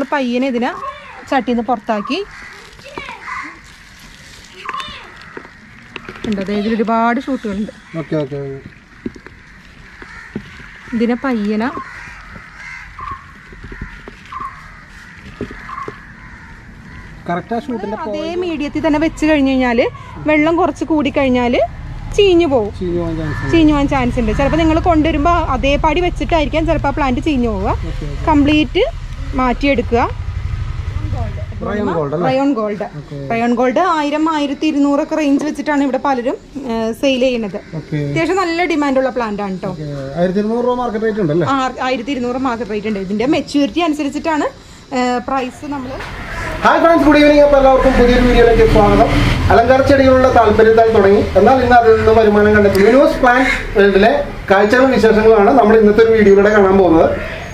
നമ്മൾ പയ്യനെ ഇതിനെ ചട്ടിയിൽ നിന്ന് പുറത്താക്കി. ഉണ്ട് അതായത് ഇതിൽ ഒരുപാട് ഷൂട്ടുകളുണ്ട്. ഇതിനെ പയ്യന അതേ മീഡിയത്തിൽ തന്നെ വെച്ച് കഴിഞ്ഞു കഴിഞ്ഞാൽ വെള്ളം കുറച്ച് കൂടി കഴിഞ്ഞാൽ ചീഞ്ഞു പോകും ചീഞ്ഞു പോകാൻ ചാൻസ് ഉണ്ട്. ചിലപ്പോൾ നിങ്ങൾ കൊണ്ടുവരുമ്പോൾ അതേപാടി വെച്ചിട്ടായിരിക്കാം ചിലപ്പോൾ ആ പ്ലാന്റ് ചീഞ്ഞു പോവുക. കംപ്ലീറ്റ് മാറ്റിയെടുക്കുക. റയൺ ഗോൾഡ് റയോൺ ഗോൾഡ് ആയിരം ആയിരത്തി ഇരുന്നൂറൊക്കെ റേഞ്ച് വെച്ചിട്ടാണ് ഇവിടെ പലരും സെയിൽ ചെയ്യുന്നത്. അത്യാവശ്യം നല്ല ഡിമാൻഡുള്ള പ്ലാന്റ് ആണ് കേട്ടോ ആയിരത്തി ഇരുന്നൂറ് മാർക്കറ്റ് റേറ്റ് ഉണ്ട്. ഇതിന്റെ മെച്യൂരിറ്റി അനുസരിച്ചിട്ടാണ് പ്രൈസ് നമ്മൾ ഹായ് ഫ്രണ്ട്സ് ഗുഡ് ഈവനിങ് അപ്പോൾ എല്ലാവർക്കും പുതിയൊരു വീഡിയോയിലേക്ക് സ്വാഗതം. അലങ്കാര ചെടികളുടെ താല്പര്യത്താൽ തുടങ്ങി? എന്നാൽ ഇന്ന് അതിൽ നിന്ന് വരുമാനം കണ്ടെത്തി. യൂണിവേഴ്സ് പ്ലാൻ വേൾഡിലെ കാഴ്ചകളും വിശേഷങ്ങളുമാണ് നമ്മൾ ഇന്നത്തെ ഒരു വീഡിയോയിലൂടെ കാണാൻ പോകുന്നത്.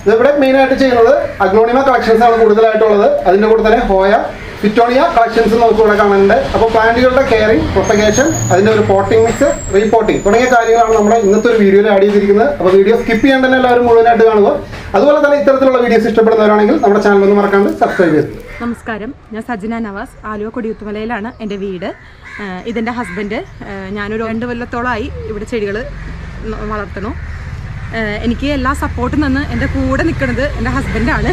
ഇതിവിടെ മെയിനായിട്ട് ചെയ്യുന്നത് അഗ്നോണിമ കളക്ഷൻസ് ആണ് കൂടുതലായിട്ടുള്ളത്. അതിന്റെ കൂടെ തന്നെ ഹോയ ഫിറ്റോണിയ കളക്ഷൻസ് നമുക്ക് ഇവിടെ കാണുന്നുണ്ട്. അപ്പോൾ പ്ലാന്റുകളുടെ കെയറിംഗ് പ്രൊപ്പഗേഷൻ അതിന്റെ ഒരു പോട്ടിംഗ് മിക്സ് റീപോട്ടിംഗ് തുടങ്ങിയ കാര്യങ്ങളാണ് നമ്മുടെ ഇന്നത്തെ ഒരു വീഡിയോയിൽ ആഡ് ചെയ്തിരിക്കുന്നത്. അപ്പോൾ വീഡിയോ സ്കിപ്പ് ചെയ്യാൻ തന്നെ എല്ലാവരും മുഴുവനായിട്ട് കാണുക. അതുപോലെ തന്നെ ഇത്തരത്തിലുള്ള വീഡിയോസ് ഇഷ്ടപ്പെടുന്നവരാണെങ്കിൽ നമ്മുടെ ചാനൽ ഒന്ന് മറക്കാണ്ട് സബ്സ്ക്രൈബ് ചെയ്തു നമസ്കാരം. ഞാൻ സജന നവാസ് ആലുവ കൊടിയുത്തുമലയിലാണ് എന്റെ വീട്. ഇതിന്റെ ഹസ്ബൻഡ് ഞാനൊരു രണ്ട് കൊല്ലത്തോളമായി ഇവിടെ ചെടികൾ വളർത്തണു എനിക്ക് എല്ലാ സപ്പോർട്ടും തന്ന് എന്റെ കൂടെ നിൽക്കുന്നത് എന്റെ ഹസ്ബൻഡാണ്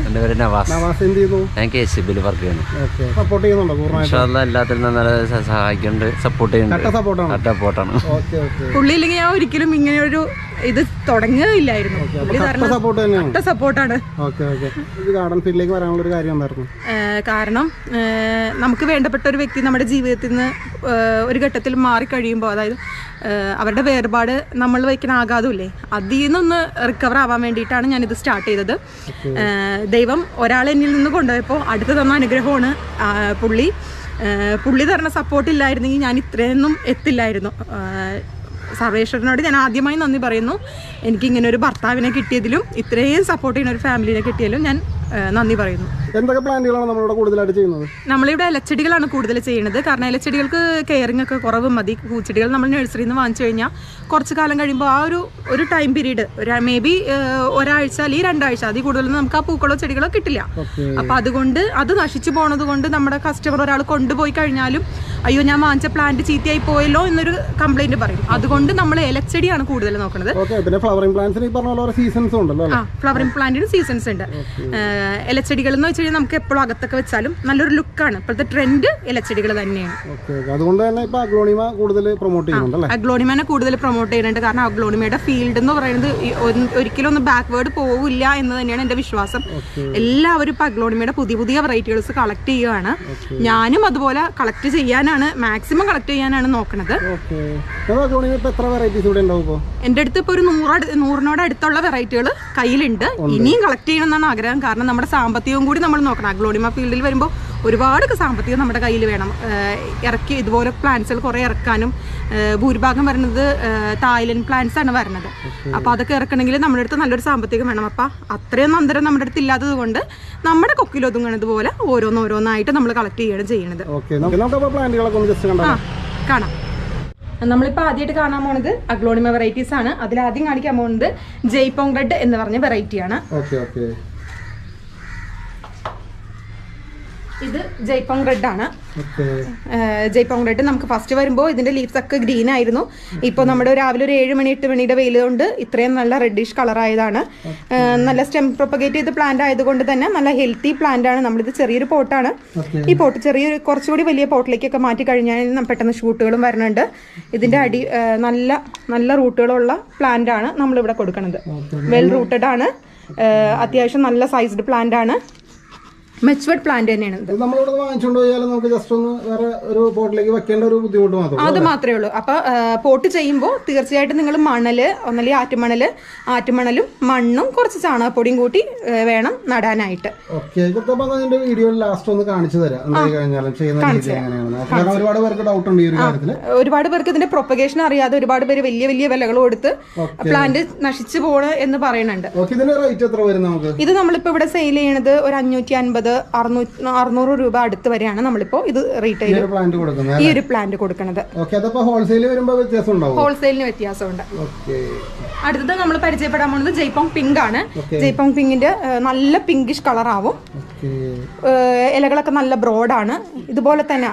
എന്റെ പേര് നവാസ്. നവാസ് എന്ത് ചെയ്യുന്നു? ഞാൻ കെ സി ബിയിൽ വർക്ക് ചെയ്യുന്നു. ഓക്കെ സപ്പോർട്ട് ചെയ്യുന്നുണ്ടോ എല്ലാത്തിനും നല്ല സഹായിക്കുന്നുണ്ട് സപ്പോർട്ട് കട്ട ചെയ്യുന്നുണ്ട് സപ്പോർട്ടാണ് കട്ട സപ്പോർട്ടാണ് ഓക്കെ ഓക്കെ പുള്ളി ഇല്ലെങ്കിൽ ഞാൻ ഒരിക്കലും ഇങ്ങനെ ഒരു ഇത് തുടങ്ങുകയില്ലായിരുന്നു. ഒറ്റ സപ്പോർട്ടാണ് കാരണം നമുക്ക് വേണ്ടപ്പെട്ട ഒരു വ്യക്തി നമ്മുടെ ജീവിതത്തിൽ നിന്ന് ഒരു ഘട്ടത്തിൽ മാറിക്കഴിയുമ്പോൾ അതായത് അവരുടെ വേർപാട് നമ്മൾ വയ്ക്കുന്ന ആഘാതമില്ലേ അതിൽ നിന്നൊന്ന് റിക്കവർ ആവാൻ വേണ്ടിയിട്ടാണ് ഞാനിത് സ്റ്റാർട്ട് ചെയ്തത്. ദൈവം ഒരാളെ എന്നിൽ നിന്ന് കൊണ്ടുപോയപ്പോൾ അടുത്ത് തന്ന അനുഗ്രഹമാണ് പുള്ളി. പുള്ളി തരണ സപ്പോർട്ട് ഇല്ലായിരുന്നെങ്കിൽ ഞാൻ ഇത്രയൊന്നും എത്തില്ലായിരുന്നു. സർവേശ്വരനോട് ഞാൻ ആദ്യമായി നന്ദി പറയുന്നു. എനിക്ക് ഇങ്ങനെ ഒരു ഭർത്താവിനെ കിട്ടിയതിലും ഇത്രയും സപ്പോർട്ട് ചെയ്യുന്ന ഒരു ഫാമിലിനെ കിട്ടിയതിലും ഞാൻ നന്ദി പറയുന്നു. എന്തൊക്കെ പ്ലാന്റുകളാണ് നമ്മളിവിടെ കൂടുതലായിട്ട് ചെയ്യുന്നത്? നമ്മളിവിടെ ഇലച്ചെടികളാണ് കൂടുതൽ ചെയ്യുന്നത്. കാരണം ഇലച്ചെടികൾക്ക് കെയറിംഗ് ഒക്കെ കുറവ് മതി. പൂച്ചെടികൾ നമ്മൾ നഴ്സറിയിൽ നിന്ന് വാങ്ങിച്ചു കഴിഞ്ഞാൽ കുറച്ച് കാലം കഴിയുമ്പോൾ ആ ഒരു ഒരു ടൈം പീരീഡ് മേ ബി ഒരാഴ്ച അല്ലെങ്കിൽ രണ്ടാഴ്ച അതിൽ കൂടുതലൊന്നും നമുക്ക് ആ പൂക്കളോ ചെടികളോ കിട്ടില്ല. അപ്പം അതുകൊണ്ട് അത് നശിച്ചു പോണത് കൊണ്ട് നമ്മുടെ കസ്റ്റമർ ഒരാൾ കൊണ്ടുപോയി കഴിഞ്ഞാലും അയ്യോ ഞാൻ വാങ്ങിച്ച പ്ലാന്റ് ചീത്തയായി പോയല്ലോ എന്നൊരു കംപ്ലൈന്റ് പറയും. അതുകൊണ്ട് നമ്മൾ ഇലച്ചെടിയാണ് കൂടുതൽ നോക്കുന്നത് ഫ്ലവറിംഗ് സീസൺസും ഉണ്ടല്ലോ ഫ്ലവറിംഗ് പ്ലാന്റിന് സീസൺസ് ഉണ്ട്. ഇലച്ചെടികൾ എന്ന് വെച്ച് കഴിഞ്ഞാൽ നമുക്ക് എപ്പോഴും അകത്തൊക്കെ വെച്ചാലും നല്ലൊരു ലുക്കാണ്. ഇപ്പോഴത്തെ ട്രെൻഡ് ഇലച്ചെടികൾ തന്നെയാണ്. അതുകൊണ്ട് തന്നെ അഗ്ലോണിമ കൂടുതൽ പ്രൊമോട്ട് ചെയ്യുന്നുണ്ട് അഗ്ലോണിമനെ കൂടുതൽ പ്രൊമോട്ട് ചെയ്യുന്നുണ്ട്. കാരണം അഗ്ലോണിമയുടെ ഫീൽഡ് എന്ന് പറയുന്നത് ഒരിക്കലും ഒന്ന് ബാക്ക്വേർഡ് പോവില്ല എന്ന് തന്നെയാണ് എന്റെ വിശ്വാസം. എല്ലാവരും ഇപ്പൊ അഗ്ലോണിമയുടെ പുതിയ പുതിയ വെറൈറ്റികൾസ് കളക്ട് ചെയ്യുകയാണ്. ഞാനും അതുപോലെ കളക്ട് ചെയ്യാനാണ് മാക്സിമം കളക്ട് ചെയ്യാനാണ് നോക്കുന്നത് എത്ര വെറൈറ്റീസ് ഇവിടെ ഉണ്ടാവും എന്റെ അടുത്ത് ഇപ്പോൾ ഒരു നൂറ് നൂറിനോട് അടുത്തുള്ള വെറൈറ്റികൾ കയ്യിലുണ്ട്. ഇനിയും കളക്ട് ചെയ്യണം എന്നാണ് ആഗ്രഹം. കാരണം നമ്മുടെ സാമ്പത്തികവും കൂടി നമ്മൾ നോക്കണം. ഗ്ലോഡിമ ഫീൽഡിൽ വരുമ്പോൾ ഒരുപാട് സാമ്പത്തികം നമ്മുടെ കയ്യിൽ വേണം. ഇറക്കി ഇതുപോലെ പ്ലാന്റ്സുകൾ കുറേ ഇറക്കാനും. ഭൂരിഭാഗം വരുന്നത് തായ്ലൻഡ് പ്ലാന്റ്സ് ആണ് വരുന്നത്. അപ്പോൾ അതൊക്കെ ഇറക്കണമെങ്കിൽ നമ്മുടെ അടുത്ത് നല്ലൊരു സാമ്പത്തികം വേണം. അപ്പോൾ അത്രയും അന്തരം നമ്മുടെ അടുത്ത് ഇല്ലാത്തത് കൊണ്ട് നമ്മുടെ കൊക്കിലൊതുങ്ങണത് പോലെ ഓരോന്നോരോന്നായിട്ട് നമ്മൾ കളക്ട് ചെയ്യണം ചെയ്യണത്. കാണാം. നമ്മളിപ്പോൾ ആദ്യമായിട്ട് കാണാൻ പോണത് അഗ്ലോണിമ വെറൈറ്റീസ് ആണ്. അതിൽ ആദ്യം കാണിക്കാൻ പോകുന്നത് ജയ്പോങ് റെഡ് എന്ന് പറഞ്ഞ വെറൈറ്റിയാണ് ഓക്കെ ഓക്കെ ഇത് ജയ്പോങ് റെഡ് ആണ്. ജയ്പോങ് റെഡ് നമുക്ക് ഫസ്റ്റ് വരുമ്പോൾ ഇതിന്റെ ലീവ്സ് ഒക്കെ ഗ്രീൻ ആയിരുന്നു. ഇപ്പോൾ നമ്മുടെ രാവിലെ ഒരു ഏഴ് മണി എട്ട് മണിയുടെ വെയിൽ കൊണ്ട് ഇത്രയും നല്ല റെഡിഷ് കളർ ആയതാണ്. നല്ല സ്റ്റെം പ്രൊപ്പഗേറ്റ് ചെയ്ത പ്ലാന്റ് ആയതുകൊണ്ട് തന്നെ നല്ല ഹെൽത്തി പ്ലാന്റ് ആണ്. നമ്മളിത് ചെറിയൊരു പോട്ടാണ്. ഈ പോട്ട് ചെറിയൊരു കുറച്ചുകൂടി വലിയ പോട്ടിലേക്കൊക്കെ മാറ്റി കഴിഞ്ഞാൽ പെട്ടെന്ന് ഷൂട്ടുകളും വരുന്നുണ്ട് ഇതിന്റെ അടി നല്ല നല്ല റൂട്ടുകളുള്ള പ്ലാന്റ് ആണ് നമ്മളിവിടെ കൊടുക്കുന്നത് വെൽ റൂട്ടഡ് ആണ്. അത്യാവശ്യം നല്ല സൈസ്ഡ് പ്ലാന്റ് ആണ്. മെച്ചുവേർഡ് പ്ലാന്റ് തന്നെയാണ് ഇത്. ഇത് നമ്മളിവിടെ വാങ്ങിച്ചുകൊണ്ട് പോയാൽ നമുക്ക് ജസ്റ്റ് ഒന്ന് വേറെ ഒരു പോട്ടിലേക്ക് വെക്കേണ്ട ഒരു ബുദ്ധിമുട്ട് മാത്രം അത് മാത്രമേ ഉള്ളൂ. അപ്പൊ പോട്ട് ചെയ്യുമ്പോൾ തീർച്ചയായിട്ടും നിങ്ങൾ മണൽ ഒന്നല്ലെങ്കിൽ ആറ്റുമണൽ ആറ്റുമണലും മണ്ണും കുറച്ച് ചാണകപ്പൊടിയും കൂട്ടി വേണം നടാനായിട്ട്. ഓക്കെ ഇതൊക്കെ അതിന്റെ വീഡിയോ ലാസ്റ്റ് ഒന്ന് കാണിച്ചു തരാം. ഒരുപാട് പേർക്ക് ഡൗട്ട് ഉണ്ട് ഈ ഒരു കാര്യത്തിൽ ഒരുപാട് പേർക്ക് ഇതിന്റെ പ്രൊപ്പഗേഷൻ അറിയാതെ ഒരുപാട് പേര് വലിയ വലിയ വിലകൾ കൊടുത്ത് പ്ലാന്റ് നശിച്ചു പോണ് എന്ന് പറയുന്നുണ്ട്. ഇത് നമ്മളിപ്പോ ഇവിടെ സെയിൽ ചെയ്യണത് ഒരു അഞ്ഞൂറ്റി അൻപത് വരുന്നത് അറുന്നൂറ്റി അറുന്നൂറ് രൂപ അടുത്ത് വരെയാണ് നമ്മളിപ്പോ ഇത് റീറ്റെയിൽ ഈ ഒരു പ്ലാന്റ് കൊടുക്കുന്നത് ഹോൾസെയിലിന് വ്യത്യാസമുണ്ട്. അടുത്തത് നമ്മൾ പരിചയപ്പെടാൻ പോകുന്നത് ജയ്പോങ് പിങ്ക് ആണ്. ജയ്പോങ് പിങ്കിന്റെ നല്ല പിങ്കിഷ് കളർ ആവും. ഇലകളൊക്കെ നല്ല ബ്രോഡാണ് ഇതുപോലെ തന്നെ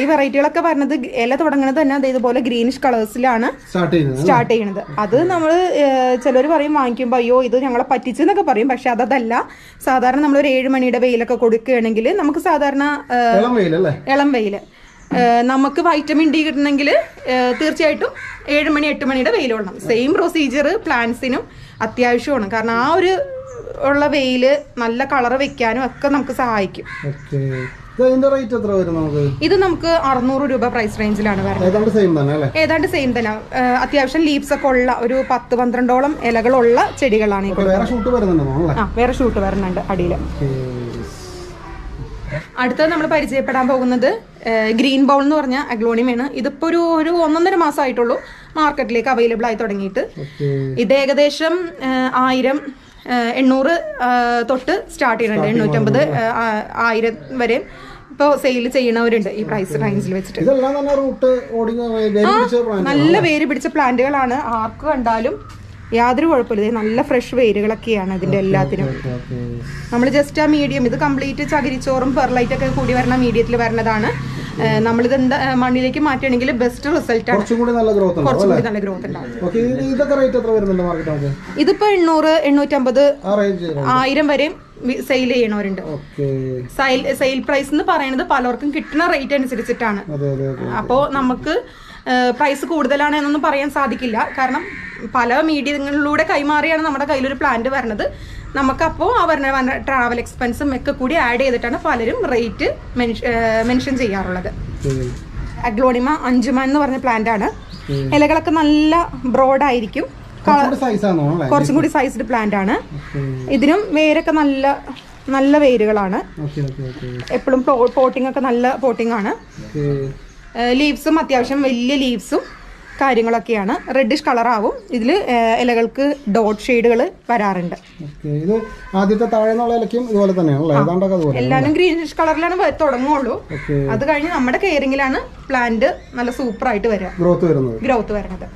ഈ വെറൈറ്റികളൊക്കെ വരുന്നത് ഇല തുടങ്ങുന്നത് തന്നെ ദേ ഇതുപോലെ ഗ്രീനിഷ് കളേഴ്സിലാണ് സ്റ്റാർട്ട് ചെയ്യുന്നത് സ്റ്റാർട്ട് ചെയ്യുന്നത് അത് നമ്മൾ ചിലർ പറയും വാങ്ങിക്കുമ്പോൾ അയ്യോ ഇത് ഞങ്ങളെ പറ്റിച്ചെന്നൊക്കെ പറയും. പക്ഷെ അതല്ല സാധാരണ നമ്മൾ ഒരു ഏഴ് മണിയുടെ വെയിലൊക്കെ കൊടുക്കുകയാണെങ്കിൽ നമുക്ക് സാധാരണ ഇളം വെയിൽ നമുക്ക് വൈറ്റമിൻ ഡി കിട്ടണമെങ്കിൽ തീർച്ചയായിട്ടും ഏഴ് മണി എട്ട് മണിയുടെ വെയിൽ കൊള്ളണം. സെയിം പ്രൊസീജിയർ പ്ലാന്റ്സിനും അത്യാവശ്യമാണ്. കാരണം ആ ഒരു ഉള്ള വെയിൽ നല്ല കളർ വെക്കാനും ഒക്കെ നമുക്ക് സഹായിക്കും. ഇത് നമുക്ക്? അറുന്നൂറ് രൂപ പ്രൈസ് റേഞ്ചിലാണ് വരുന്നത്. ഏതാണ്ട് സെയിം തന്നെ അത്യാവശ്യം ലീവ്സ് ഒക്കെ ഉള്ള ഒരു പത്ത് പന്ത്രണ്ടോളം ഇലകളുള്ള ചെടികളാണ് വേറെ ഷൂട്ട് വരുന്നുണ്ടോ അടിയിൽ അടുത്തത് നമ്മൾ പരിചയപ്പെടാൻ പോകുന്നത് ഗ്രീൻ ബൗൾ എന്ന് പറഞ്ഞ അഗ്ലോണിയമാണ്. ഇതിപ്പോൾ ഒരു ഒരു ഒന്നൊന്നര മാസമായിട്ടുള്ളൂ മാർക്കറ്റിലേക്ക് അവൈലബിൾ ആയി തുടങ്ങിയിട്ട്. ഇത് ഏകദേശം ആയിരം എണ്ണൂറ് തൊട്ട് സ്റ്റാർട്ട് ചെയ്യുന്നുണ്ട്. എണ്ണൂറ്റമ്പത് ആയിരം വരെ ഇപ്പോൾ സെയിൽ ചെയ്യുന്നവരുണ്ട് ഈ പ്രൈസ് റേഞ്ചിൽ വെച്ചിട്ട്. വേരി നല്ല പേര് പിടിച്ച പ്ലാന്റുകളാണ് ആർക്ക് കണ്ടാലും യാതൊരു കുഴപ്പമില്ല. നല്ല ഫ്രഷ് വേരുകളൊക്കെയാണ് ഇതിന്റെ എല്ലാത്തിനും. നമ്മൾ ജസ്റ്റ് ആ മീഡിയം ഇത് കംപ്ലീറ്റ് ചകിരിച്ചോറും പെർലൈറ്റ് ഒക്കെ കൂടി വരുന്ന മീഡിയത്തിൽ വരുന്നതാണ് നമ്മളിത് എന്താ മണ്ണിലേക്ക് മാറ്റുകയാണെങ്കിൽ ബെസ്റ്റ് റിസൾട്ട് ആണ്. കുറച്ചും കൂടി നല്ല ഗ്രോത്ത് ഉണ്ടാവും ഇതിപ്പോ എണ്ണൂറ് എണ്ണൂറ്റമ്പത് ആയിരം വരെ സെയിൽ ചെയ്യണവരുണ്ട്. സെയിൽ സെയിൽ പ്രൈസ് എന്ന് പറയുന്നത് പലർക്കും കിട്ടുന്ന റേറ്റ് അനുസരിച്ചിട്ടാണ്. അപ്പോൾ നമുക്ക് പ്രൈസ് കൂടുതലാണ് എന്നൊന്നും പറയാൻ സാധിക്കില്ല. കാരണം പല മീഡിയങ്ങളിലൂടെ കൈമാറിയാണ് നമ്മുടെ കയ്യിലൊരു പ്ലാന്റ് വരണത് നമുക്കപ്പോൾ ആ വരുന്ന വന്ന ട്രാവൽ എക്സ്പെൻസും ഒക്കെ കൂടി ആഡ് ചെയ്തിട്ടാണ് പലരും റേറ്റ് മെൻഷൻ ചെയ്യാറുള്ളത്. അഗ്ലോണിമ അഞ്ചുമ എന്ന് പറഞ്ഞ പ്ലാന്റ് ആണ്. ഇലകളൊക്കെ നല്ല ബ്രോഡ് ആയിരിക്കും. കുറച്ചും കൂടി സൈസ്ഡ് പ്ലാന്റ് ആണ്. ഇതിനും വേരൊക്കെ നല്ല നല്ല വേരുകളാണ്. എപ്പോഴും പോട്ടിംഗ് ഒക്കെ നല്ല പോട്ടിംഗ് ആണ്. ലീവ്സും അത്യാവശ്യം വലിയ ലീവ്സും കാര്യങ്ങളൊക്കെയാണ്. റെഡിഷ് കളറാവും ഇതിൽ ഇലകൾക്ക് ഡോട്ട് ഷെയ്ഡുകൾ വരാറുണ്ട്. ഇത് ആദ്യത്തെ താഴെ ഇലക്കും ഇതുപോലെ തന്നെയാണ് എല്ലാവരും ഗ്രീനിഷ് കളറിലാണ് തുടങ്ങുള്ളൂ. അത് കഴിഞ്ഞ് നമ്മുടെ കെയറിങ്ങിലാണ് പ്ലാന്റ് നല്ല സൂപ്പർ ആയിട്ട് വരിക ഗ്രോത്ത് വരുന്നത്. ഗ്രോത്ത് വരുന്നത്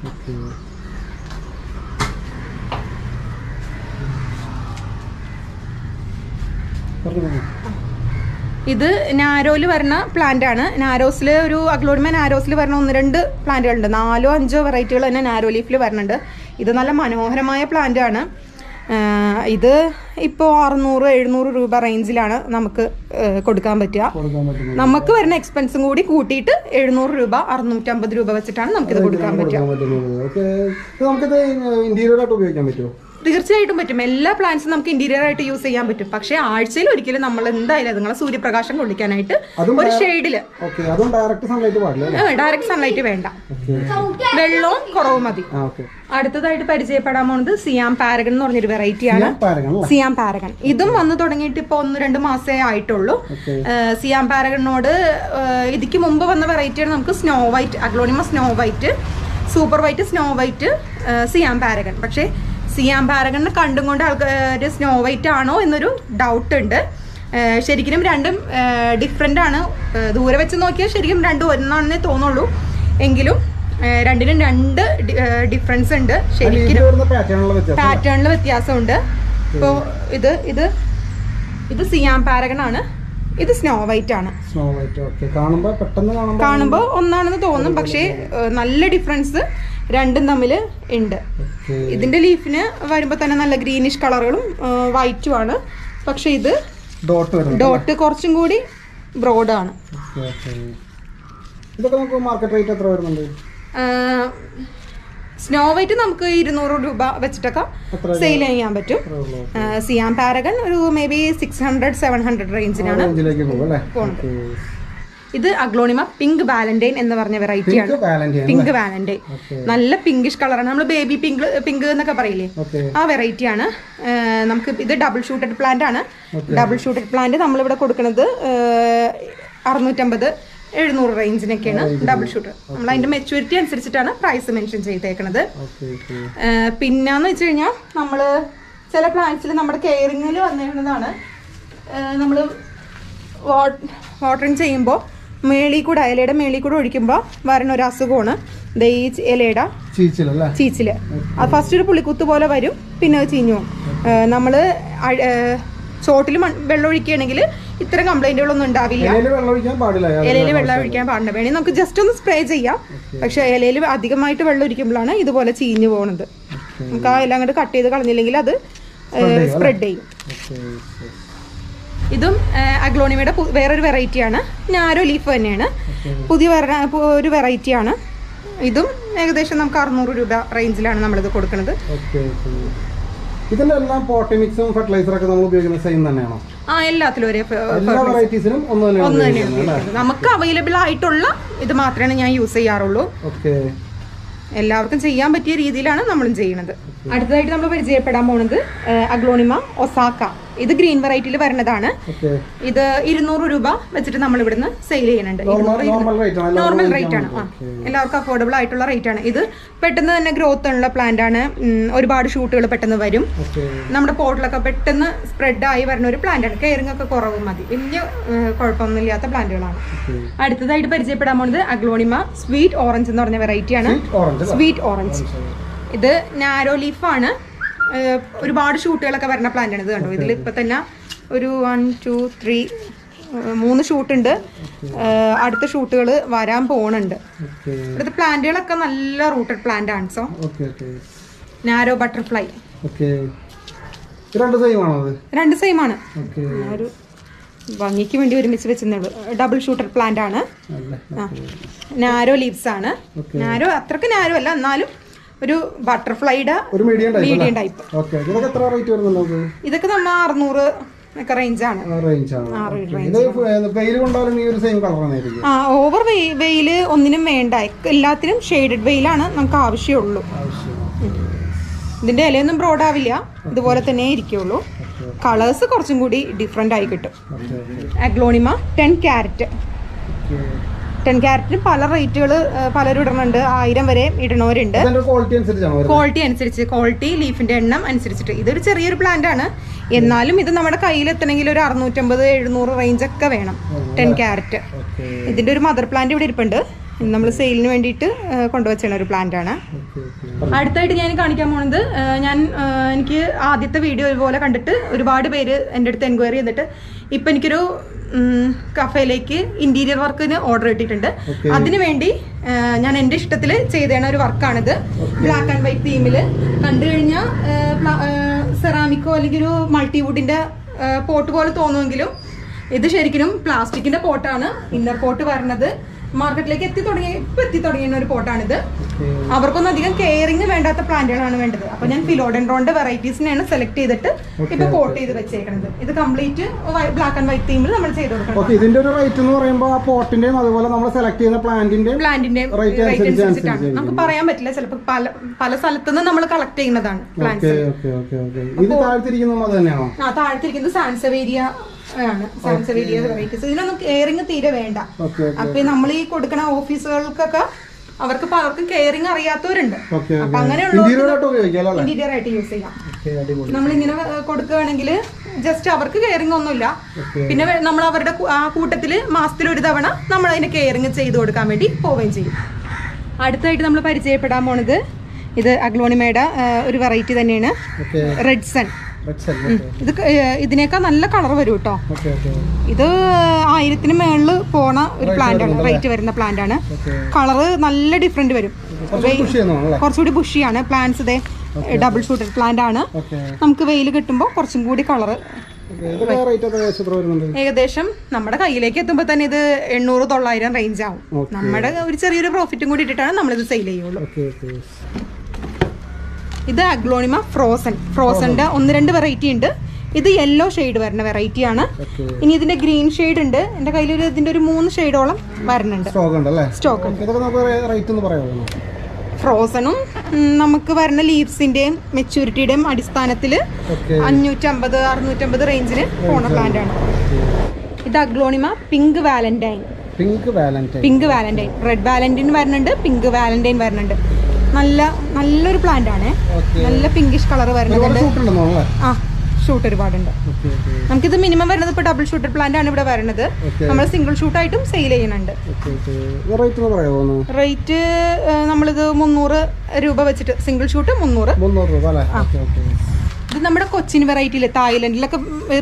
പറഞ്ഞോ ഇത് നാരോയിൽ വരുന്ന പ്ലാന്റ് ആണ്. നാരോസിൽ ഒരു അഗ്ലോഡിമ നാരോസിൽ വരുന്ന ഒന്ന് രണ്ട് പ്ലാന്റുകളുണ്ട് നാലോ അഞ്ചോ വെറൈറ്റികൾ തന്നെ നാരോ ലീഫിൽ വരുന്നുണ്ട്. ഇത് നല്ല മനോഹരമായ പ്ലാന്റ് ആണ്. ഇത് ഇപ്പോൾ അറുന്നൂറ് എഴുന്നൂറ് രൂപ റേഞ്ചിലാണ് നമുക്ക് കൊടുക്കാൻ പറ്റുക. നമുക്ക് വരുന്ന എക്സ്പെൻസും കൂടി കൂട്ടിയിട്ട് എഴുന്നൂറ് രൂപ അറുന്നൂറ്റമ്പത് രൂപ വെച്ചിട്ടാണ് നമുക്കിത് കൊടുക്കാൻ പറ്റുക. നമുക്കിത് ഇന്റീരിയർ ആയിട്ട് ഉപയോഗിക്കാൻ പറ്റുമോ? തീർച്ചയായിട്ടും പറ്റും. എല്ലാ പ്ലാന്റ്സും നമുക്ക് ഇന്റീരിയർ ആയിട്ട് യൂസ് ചെയ്യാൻ പറ്റും. പക്ഷേ ആഴ്ചയിൽ ഒരിക്കലും നമ്മൾ എന്തായാലും നിങ്ങളെ സൂര്യപ്രകാശം കൊള്ളിക്കാനായിട്ട് ഒരു ഷെയ്ഡിൽ ഡയറക്റ്റ് സൺലൈറ്റ് വേണ്ട. വെള്ളവും കുറവും മതി. അടുത്തതായിട്ട് പരിചയപ്പെടാൻ പോകുന്നത് സിയാം പാരഗൺ എന്ന് പറഞ്ഞൊരു വെറൈറ്റിയാണ് പാരഗൺ സിയാം പാരഗൺ. ഇതും വന്നു തുടങ്ങിയിട്ട് ഇപ്പൊ ഒന്ന് രണ്ട് മാസേ ആയിട്ടുള്ളൂ. സിയാം പാരഗണിനോട് ഇതിക്ക് മുമ്പ് വന്ന വെറൈറ്റിയാണ് നമുക്ക് snow white Aglaonema snow white super white snow white Siam paragon. പക്ഷേ സിയാം പാരഗണിനെ കണ്ടും കൊണ്ട് ആൾക്കാർ സ്നോ വൈറ്റ് ആണോ എന്നൊരു ഡൗട്ട് ഉണ്ട്. ശരിക്കും രണ്ടും ഡിഫറെന്റ് ആണ്. ദൂരെ വെച്ച് നോക്കിയാൽ ശരിക്കും രണ്ടും ഒന്നാണെന്നേ തോന്നുള്ളൂ. എങ്കിലും രണ്ടിനും രണ്ട് ഡിഫറൻസ് ഉണ്ട്. ശരിക്കും പാറ്റേണിൽ വ്യത്യാസമുണ്ട്. ഇപ്പോൾ ഇത് ഇത് ഇത് സിയാം പാരഗൺ ആണ് ഇത് സ്നോ വൈറ്റ് ആണ്. സ്നോ വൈറ്റ് കാണുമ്പോൾ പെട്ടെന്ന് കാണുമ്പോൾ ഒന്നാണെന്ന് തോന്നും. പക്ഷേ നല്ല ഡിഫറൻസ് രണ്ടും തമ്മിൽ ഉണ്ട്. ഇതിന്റെ ലീഫിന് വരുമ്പോൾ തന്നെ നല്ല ഗ്രീനിഷ് കളറുകളും വൈറ്റും ആണ്. പക്ഷെ ഇത് ഡോട്ട് കുറച്ചും കൂടി ബ്രോഡാണ് ആണ്. ഇതൊക്കെ നമുക്ക് മാർക്കറ്റ് റേറ്റ് എത്ര വരുന്നുണ്ട്? സ്നോ വൈറ്റ് നമുക്ക് ഇരുന്നൂറ് രൂപ വെച്ചിട്ടൊക്കെ സെയിൽ ചെയ്യാൻ പറ്റും. സിയാം പാരഗൺ ഒരു maybe six hundred seven hundred റേഞ്ചിനാണ് പോകുന്നത്. ഇത് അഗ്ലോണിമ പിങ്ക് വാലന്റൈൻ എന്ന് പറഞ്ഞ വെറൈറ്റി ആണ്. പിങ്ക് വാലന്റൈൻ നല്ല പിങ്കിഷ് കളറാണ് നമ്മൾ ബേബി പിങ്ക് പിങ്ക് എന്നൊക്കെ പറയില്ലേ? ആ വെറൈറ്റി ആണ്. നമുക്ക് ഇത് ഡബിൾ ഷൂട്ടഡ് പ്ലാന്റ് ആണ്. ഡബിൾ ഷൂട്ടഡ് പ്ലാന്റ് നമ്മളിവിടെ കൊടുക്കുന്നത് അറുന്നൂറ്റമ്പത് എഴുന്നൂറ് റേഞ്ചിനൊക്കെയാണ് ഡബിൾ ഷൂട്ടർ നമ്മൾ അതിന്റെ മെച്ചൂരിറ്റി അനുസരിച്ചിട്ടാണ് പ്രൈസ് മെൻഷൻ ചെയ്തേക്കുന്നത് പിന്നെന്ന് വെച്ച് കഴിഞ്ഞാൽ നമ്മൾ ചില പ്ലാന്റ്സിൽ നമ്മുടെ കെയറിങ്ങിൽ വന്നിരുന്നതാണ് നമ്മൾ വാട്ടറിങ് ചെയ്യുമ്പോൾ മേളിൽ കൂടെ ഇലയുടെ മേളിൽ കൂടെ ഒഴിക്കുമ്പോൾ വരണ ഒരു അസുഖമാണ്. ഈ ഇലയുടെ ചീച്ചിൽ. അത് ഫസ്റ്റ് ഒരു പുളിക്കുത്ത് പോലെ വരും പിന്നെ അത് ചീഞ്ഞു നമ്മൾ നമ്മൾ ചോട്ടിൽ വെള്ളം ഒഴിക്കുകയാണെങ്കിൽ ഇത്തരം കംപ്ലൈന്റുകളൊന്നും ഉണ്ടാവില്ല. ഇലയിൽ വെള്ളം ഒഴിക്കാൻ പാടില്ല ഇലയിൽ വെള്ളം ഒഴിക്കാൻ പാടില്ല. വേണമെങ്കിൽ നമുക്ക് ജസ്റ്റ് ഒന്ന് സ്പ്രേ ചെയ്യാം. പക്ഷെ ഇലയിൽ അധികമായിട്ട് വെള്ളം ഒഴിക്കുമ്പോഴാണ് ഇതുപോലെ ചീഞ്ഞു പോകുന്നത് നമുക്ക് ആ ഇല അങ്ങോട്ട് കട്ട് ചെയ്ത് കളഞ്ഞില്ലെങ്കിൽ അത് സ്പ്രെഡ് ചെയ്യും. ഇതും അഗ്ലോണിമയുടെ വേറൊരു വെറൈറ്റിയാണ് നാരോ ലീഫ് തന്നെയാണ്. പുതിയ ഒരു വെറൈറ്റിയാണ് ഇതും ഏകദേശം നമുക്ക് അറുന്നൂറ് രൂപ റേഞ്ചിലാണ് നമ്മളിത് കൊടുക്കുന്നത്. ഇതിന്റെ എല്ലാം പോട്ടി മിക്സും ഫെർട്ടിലൈസർ ഒക്കെ നമ്മൾ ഉപയോഗിക്കുന്ന സെയിം തന്നെയാണോ? ആ എല്ലാത്തിലും ഒരേ എല്ലാ വെറൈറ്റീസിനും ഒന്ന് തന്നെയാണ്. നമുക്ക് അവൈലബിൾ ആയിട്ടുള്ള ഇത് മാത്രമേ ഞാൻ യൂസ് ചെയ്യാറുള്ളൂ. ഓക്കെ എല്ലാവർക്കും ചെയ്യാൻ പറ്റിയ രീതിയിലാണ് നമ്മളും ചെയ്യുന്നത്. അടുത്തതായിട്ട് നമ്മൾ പരിചയപ്പെടാൻ പോകുന്നത് അഗ്ലോണിമ ഒസാക്ക. ഇത് ഗ്രീൻ വെറൈറ്റിയിൽ വരുന്നതാണ്. ഇത് ഇരുന്നൂറ് രൂപ വെച്ചിട്ട് നമ്മൾ ഇവിടുന്ന് സെയിൽ ചെയ്യുന്നുണ്ട്. നോർമൽ നോർമൽ റേറ്റ് ആണ്. എല്ലാവർക്കും അഫോർഡബിൾ ആയിട്ടുള്ള റേറ്റ് ആണ്. ഇത് പെട്ടെന്ന് തന്നെ ഗ്രോത്ത് ഉള്ള പ്ലാന്റ് ആണ്. ഒരുപാട് ഷൂട്ടുകൾ പെട്ടെന്ന് വരും. നമ്മുടെ പോട്ടിലൊക്കെ പെട്ടെന്ന് സ്പ്രെഡ് ആയി വരുന്ന ഒരു പ്ലാന്റ് ആണ്. കെയറിംഗ് ഒക്കെ കുറവ് മതി. വലിയ കുഴപ്പമൊന്നുമില്ലാത്ത പ്ലാന്റുകളാണ് അടുത്തതായിട്ട് പരിചയപ്പെടാൻ പോകുന്നത് അഗ്ലോണിമ സ്വീറ്റ് ഓറഞ്ച് എന്ന് പറഞ്ഞ വെറൈറ്റി ആണ്. സ്വീറ്റ് ഓറഞ്ച് ഇത് നാരോ ലീഫാണ് ഒരുപാട് ഷൂട്ടുകളൊക്കെ വരണ പ്ലാൻ ആണ് ഇത് കണ്ടോ? ഇതിൽ ഇപ്പൊ തന്നെ ഒരു വൺ ടു ത്രീ മൂന്ന് ഷൂട്ടുണ്ട്. അടുത്ത ഷൂട്ടുകൾ വരാൻ പോണുണ്ട്. ഇവിടുത്തെ പ്ലാന്റുകളൊക്കെ നല്ല റൂട്ടഡ് പ്ലാന്റ് ആണ് സോ നാരോ ബട്ടർഫ്ലൈ രണ്ട് സെയിം ആണോ രണ്ട് സെയിം ആണ്. ഒരു ഭംഗിക്ക് വേണ്ടി ഒരുമിച്ച് വെച്ചെന്നുള്ളൂ ഡബിൾ ഷൂട്ടർ പ്ലാന്റ് ആണ്. നാരോ ലീവ്സ് ആണ്. നാരോ അത്രയ്ക്ക് നാരോ അല്ല എന്നാലും ഒരു ബട്ടർഫ്ലൈയുടെ ഒരു medium type medium type okay ഇതൊക്കെ എത്ര റേറ്റ് വരുന്നുണ്ട് നമുക്ക്? ഇതൊക്കെ നമ്മൾ അറുന്നൂറ് ഒക്കെ ഓവർ വെയിൽ ഒന്നിനും വേണ്ട. എല്ലാത്തിനും ഷെയ്ഡഡ് വെയിലാണ് നമുക്ക് ആവശ്യമുള്ളൂ. ഇതിന്റെ ഇലയൊന്നും ബ്രോഡ് ആവില്ല. ഇതുപോലെ തന്നെ ഇരിക്കുള്ളൂ. കളേഴ്സ് കുറച്ചും കൂടി ഡിഫറെന്റ് ആയി കിട്ടും. അഗ്ലോണിമ ടെൻ ക്യാരറ്റ് ടെൻ ക്യാരറ്റിന് പല റേറ്റുകൾ പലരും ഇടുന്നുണ്ട് ആയിരം വരെ ഇടണവരുണ്ട്. ക്വാളിറ്റി അനുസരിച്ച്. ക്വാളിറ്റി ലീഫിന്റെ എണ്ണം അനുസരിച്ചിട്ട്. ഇതൊരു ചെറിയൊരു പ്ലാന്റ് ആണ്. എന്നാലും ഇത് നമ്മുടെ കയ്യിൽ എത്തണമെങ്കിൽ ഒരു അറുന്നൂറ്റമ്പത് എഴുന്നൂറ് റേഞ്ച് ഒക്കെ വേണം. ടെൻ ക്യാരറ്റ് ഇതിന്റെ ഒരു മദർ പ്ലാന്റ് ഇവിടെ ഇരിപ്പുണ്ട്. നമ്മൾ സെയിലിന് വേണ്ടിയിട്ട് കൊണ്ടുവച്ചിരുന്ന കൊണ്ടുവച്ചാണ് ഒരു പ്ലാന്റ് ആണ്. അടുത്തായിട്ട് ഞാൻ കാണിക്കാൻ പോകുന്നത് ഞാൻ എനിക്ക് ആദ്യത്തെ വീഡിയോ ഇതുപോലെ കണ്ടിട്ട് ഒരുപാട് പേര് എന്റെ അടുത്ത് എൻക്വയറി ചെയ്തിട്ട് ഇപ്പം എനിക്കൊരു കഫേയിലേക്ക് ഇന്റീരിയർ വർക്കിന് ഓർഡർ ഇട്ടിട്ടുണ്ട്. അതിനു വേണ്ടി ഞാൻ എന്റെ ഇഷ്ടത്തിൽ ചെയ്തേണ ഒരു വർക്കാണിത് ബ്ലാക്ക് ആൻഡ് വൈറ്റ് തീമിൽ കണ്ടു കഴിഞ്ഞാൽ സെറാമിക്കോ അല്ലെങ്കിൽ ഒരു മൾട്ടിവുഡിന്റെ പോട്ട് പോലെ തോന്നുമെങ്കിലും ഇത് ശരിക്കും പ്ലാസ്റ്റിക്കിന്റെ പോട്ടാണ് ഇന്നർ പോട്ട് വരുന്നത് മാർക്കറ്റിലേക്ക് എത്തി തുടങ്ങിയ ഇപ്പൊ എത്തി തുടങ്ങിയ ഒരു പോട്ടാണിത്. അവർക്കൊന്നും അധികം കെയറിങ് വേണ്ടാത്ത പ്ലാന്റുകളാണ് വേണ്ടത്. അപ്പൊ ഞാൻ ഫിലോഡൻഡ്രോന്റെ വെറൈറ്റീസിനെയാണ് സെലക്ട് ചെയ്തിട്ട് ഇപ്പൊ പോട്ട് ചെയ്ത് വെച്ചേക്കുന്നത് ഇത് കംപ്ലീറ്റ് ബ്ലാക്ക് ആൻഡ് വൈറ്റ് തീമിൽ നമ്മൾ ചെയ്ത് കൊടുക്കണം. ഇതിന്റെ ഒരു റേറ്റ് എന്ന് പറയുമ്പോൾ ആ പോട്ടിന്റെയും അതുപോലെ നമ്മൾ സെലക്ട് ചെയ്യുന്ന പ്ലാന്റിന്റെയും പ്ലാന്റിന്റെയും റേറ്റ് അനുസരിച്ച് അനുസരിച്ചിട്ടാണ്. നമുക്ക് പറയാൻ പറ്റില്ല ചിലപ്പോൾ പല പല സ്ഥലത്തുനിന്ന് നമ്മൾ കളക്ട് ചെയ്യുന്നതാണ് പ്ലാന്റ്സ് താഴത്തിരിക്കുന്നത് സാൻസവേരിയ ആണ്. സാൻസവേരിയ വെറൈറ്റീസ് ഇതിനൊന്നും കെയറിങ് തീരെ വേണ്ട. അപ്പൊ നമ്മൾ ഈ കൊടുക്കണ ഓഫീസുകൾക്കൊക്കെ അവർക്ക് അവർക്ക് കെയറിങ് അറിയാത്തവരുണ്ട്. അപ്പൊ അങ്ങനെയുള്ള ഇന്റീരിയർ ആയിട്ട് യൂസ് ചെയ്യാം. നമ്മൾ ഇങ്ങനെ കൊടുക്കുകയാണെങ്കിൽ ജസ്റ്റ് അവർക്ക് കെയറിങ് ഒന്നുമില്ല. പിന്നെ നമ്മൾ അവരുടെ ആ കൂട്ടത്തിൽ മാസത്തിൽ ഒരു തവണ നമ്മൾ അതിന് കെയറിങ് ചെയ്ത് കൊടുക്കാൻ വേണ്ടി പോവുകയും ചെയ്യും. അടുത്തായിട്ട് നമ്മൾ പരിചയപ്പെടാൻ പോണത് ഇത് അഗ്ലോണിമയുടെ ഒരു വെറൈറ്റി തന്നെയാണ്. റെഡ്സൺ ഇത് ഇതിനേക്കാൾ നല്ല കളർ വരും കേട്ടോ ഇത് ആയിരത്തിന് മേളിൽ പോണ ഒരു പ്ലാന്റ് ആണ് റേറ്റ് വരുന്ന പ്ലാന്റ് ആണ്. കളറ് നല്ല ഡിഫറെന്റ് വരും. കുറച്ചുകൂടി ബുഷിയാണ് പ്ലാന്റ്സ് ഇതേ ഡബിൾ ഷൂട്ടഡ് പ്ലാന്റ് ആണ്. നമുക്ക് വെയിൽ കിട്ടുമ്പോൾ കുറച്ചും കൂടി കളറ് ഒക്കെ ഏകദേശം നമ്മുടെ കയ്യിലേക്ക് എത്തുമ്പോ തന്നെ ഇത് എണ്ണൂറ് തൊള്ളായിരം റേഞ്ച് ആവും. നമ്മുടെ ഒരു ചെറിയൊരു പ്രോഫിറ്റും കൂടി ഇട്ടിട്ടാണ് നമ്മളിത് സെയിൽ ചെയ്യുള്ളൂ. ഇത് അഗ്ലോണിമ ഫ്രോസൺ ഫ്രോസന്റെ ഒന്ന് രണ്ട് വെറൈറ്റി ഉണ്ട്. ഇത് യെല്ലോ ഷെയ്ഡ് വരുന്ന വെറൈറ്റി ആണ്. ഇനി ഇതിന്റെ ഗ്രീൻ ഷെയ്ഡ് ഉണ്ട്. എന്റെ കയ്യിൽ ഒരു ഇതിന്റെ ഒരു മൂന്ന് ഷെയ്ഡോളം വരുന്നുണ്ട്. സ്റ്റോക്ക് ഉണ്ട് ഫ്രോസണും നമുക്ക് വരുന്ന ലീവ്സിന്റെയും മെച്യൂരിറ്റിയുടെയും അടിസ്ഥാനത്തിൽ അഞ്ഞൂറ്റമ്പത് അറുന്നൂറ്റമ്പത് റേഞ്ചിൽ പോണ പ്ലാന്റ് ആണ്. ഇത് Aglaonema pink Valentine pink Valentine pink Valentine red Valentine വരുന്നുണ്ട് പിങ്ക് വാലന്റൈൻ വരുന്നുണ്ട്. നല്ല നല്ലൊരു പ്ലാന്റ് ആണ്. നല്ല പിങ്കിഷ് കളർ വരുന്നത് വരുന്നുണ്ട് ആ ഷൂട്ട് ഒരുപാടുണ്ട്. നമുക്കിത് മിനിമം വരുന്നത് ഇപ്പൊ ഡബിൾ ഷൂട്ടർ പ്ലാന്റ് ആണ് ഇവിടെ വരുന്നത് നമ്മൾ സിംഗിൾ ഷൂട്ടായിട്ടും സെയിൽ ചെയ്യുന്നുണ്ട്. റേറ്റ് നമ്മളിത് മുന്നൂറ് രൂപ വെച്ചിട്ട് സിംഗിൾ ഷൂട്ട് മുന്നൂറ്. ഇത് നമ്മുടെ കൊച്ചിൻ വെറൈറ്റിയിൽ തായ്ലൻഡിലൊക്കെ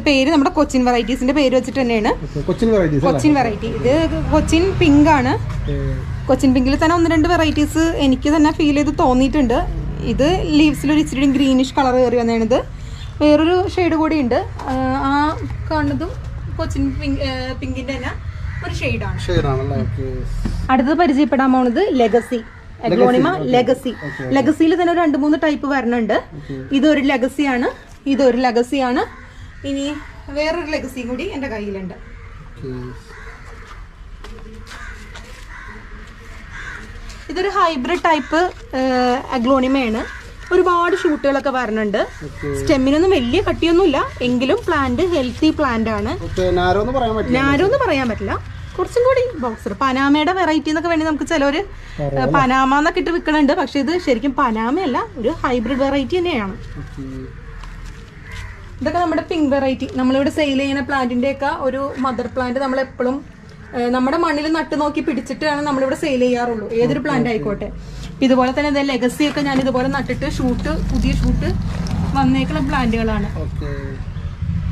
പേര് നമ്മുടെ കൊച്ചിൻ വെറൈറ്റീസിന്റെ പേര് വെച്ചിട്ട് തന്നെയാണ്. കൊച്ചിൻ വെറൈറ്റി ഇത് കൊച്ചിൻ പിങ്ക് ആണ്. കൊച്ചിൻ പിങ്കിൽ തന്നെ ഒന്ന് രണ്ട് വെറൈറ്റീസ് എനിക്ക് തന്നെ ഫീൽ ചെയ്ത് തോന്നിയിട്ടുണ്ട്. ഇത് ലീവ്സിൽ ഒരു ഇച്ചിരി ഗ്രീനിഷ് കളർ കയറി വന്നതാണിത് വേറൊരു ഷെയ്ഡ് കൂടി ഉണ്ട്. ആ കാണുന്നതും കൊച്ചിൻ പിങ്ക് പിങ്കിന്റെ തന്നെ ഒരു ഷെയ്ഡാണ് അടുത്തത് പരിചയപ്പെടാൻ പോണത് ലെഗസി എഗ്ലോണിമ ലെഗസി ലെഗസിയിൽ തന്നെ രണ്ട് മൂന്ന് ടൈപ്പ് വരണുണ്ട്. ഇതൊരു ലെഗസിയാണ് ഇതൊരു ലെഗസിയാണ് ഇനി വേറൊരു ലെഗസി കൂടി എന്റെ കയ്യിലുണ്ട്. ഇതൊരു ഹൈബ്രിഡ് ടൈപ്പ് അഗ്ലോണിമയാണ്. ഒരുപാട് ഷൂട്ടുകളൊക്കെ വരണുണ്ട്. സ്റ്റെമ്മിനൊന്നും വലിയ കട്ടിയൊന്നുമില്ല. എങ്കിലും പ്ലാന്റ് ഹെൽത്തി പ്ലാന്റ് ആണ്. നാരോ എന്ന് പറയാൻ പറ്റില്ല. കുറച്ചും കൂടി ബോക്സർ പനാമയുടെ വെറൈറ്റി എന്നൊക്കെ വേണ്ടി നമുക്ക് ചിലവര് പനാമ എന്നൊക്കെ ഇട്ട് വിൽക്കണുണ്ട്. പക്ഷെ ഇത് ശരിക്കും പനാമയല്ല ഒരു ഹൈബ്രിഡ് വെറൈറ്റി തന്നെയാണ്. ഇതൊക്കെ നമ്മുടെ പിങ്ക് വെറൈറ്റി നമ്മളിവിടെ സെയിൽ ചെയ്യുന്ന പ്ലാന്റിന്റെ ഒക്കെ ഒരു മദർ പ്ലാന്റ് നമ്മൾ എപ്പോഴും നമ്മുടെ മണ്ണിൽ നട്ടു നോക്കി പിടിച്ചിട്ടാണ് നമ്മളിവിടെ സെയിൽ ചെയ്യാറുള്ളൂ. ഏതൊരു പ്ലാന്റ് ആയിക്കോട്ടെ. ഇതുപോലെ തന്നെ ഇതേ ലെഗസി ഒക്കെ ഞാൻ ഇതുപോലെ നട്ടിട്ട് ഷൂട്ട് പുതിയ ഷൂട്ട് വന്നേക്കുന്ന പ്ലാന്റുകളാണ് ഓക്കെ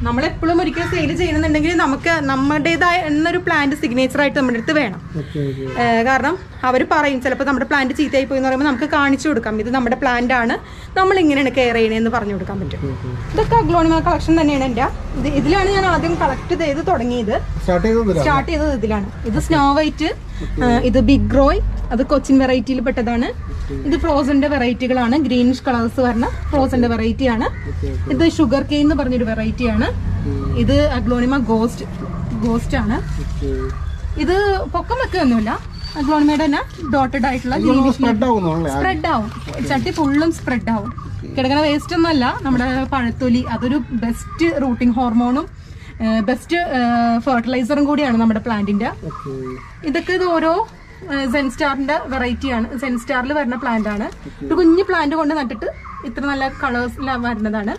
നമ്മളെപ്പോഴും ഒരിക്കലും സെയിൽ ചെയ്യണമെന്നുണ്ടെങ്കിൽ നമുക്ക് നമ്മുടേതായ എന്നൊരു പ്ലാന്റ് സിഗ്നേച്ചർ ആയിട്ട് നമ്മുടെ അടുത്ത് വേണം. കാരണം അവർ പറയും ചിലപ്പോൾ നമ്മുടെ പ്ലാന്റ് ചീത്തയായി പോയി എന്ന് പറയുമ്പോൾ നമുക്ക് കാണിച്ചു കൊടുക്കാം. ഇത് നമ്മുടെ പ്ലാന്റ് ആണ്. നമ്മൾ ഇങ്ങനെയാണ് കെയർ ചെയ്യണേന്ന് പറഞ്ഞു കൊടുക്കാൻ പറ്റും. ഇതൊക്കെ അഗ്ലോണിമ കളക്ഷൻ തന്നെയാണ് എന്റെ. ഇതിലാണ് ഞാൻ ആദ്യം കളക്ട് ചെയ്ത് തുടങ്ങിയത്. സ്റ്റാർട്ട് ചെയ്തത് ഇതിലാണ്? ഇത് സ്നോ വൈറ്റ് ഇത് ബിഗ് റോയ് അത് കൊച്ചിൻ വെറൈറ്റിയിൽ പെട്ടതാണ്. ഇത് ഫ്രോസന്റെ വെറൈറ്റികളാണ് ഗ്രീനിഷ് കളേഴ്സ് വരുന്ന ഫ്രോസന്റെ വെറൈറ്റിയാണ് ഇത് ഷുഗർ കെയിൻ എന്ന് പറഞ്ഞൊരു വെറൈറ്റിയാണ് ഇത് അഗ്ലോണിമ ഗോസ്റ്റ് ഗോസ്റ്റ് ആണ്. ഇത് പൊക്കം വെക്കൊന്നുമില്ല അഗ്ലോണിമയുടെ തന്നെ ഡോട്ടഡ് ആയിട്ടുള്ള സ്പ്രെഡ് ആവും. ചട്ടി ഫുള്ളും സ്പ്രെഡ് ആവും. കിടക്കുന്ന വേസ്റ്റ് ഒന്നുമല്ല. നമ്മുടെ പഴത്തൊലി അതൊരു ബെസ്റ്റ് റൂട്ടിംഗ് ഹോർമോണും ബെസ്റ്റ് ഫെർട്ടിലൈസറും കൂടിയാണ് നമ്മുടെ പ്ലാന്റിന്റെ ഇതൊക്കെ ഇത് ഓരോ സെൻസ്റ്റാറിന്റെ വെറൈറ്റി ആണ്. സെൻസ്റ്റാറിൽ വരുന്ന പ്ലാന്റ് ആണ്. ഒരു കുഞ്ഞു പ്ലാന്റ് കൊണ്ട് നട്ടിട്ട് ഇത്ര നല്ല കളേഴ്സിലാണ് വരുന്നതാണ്.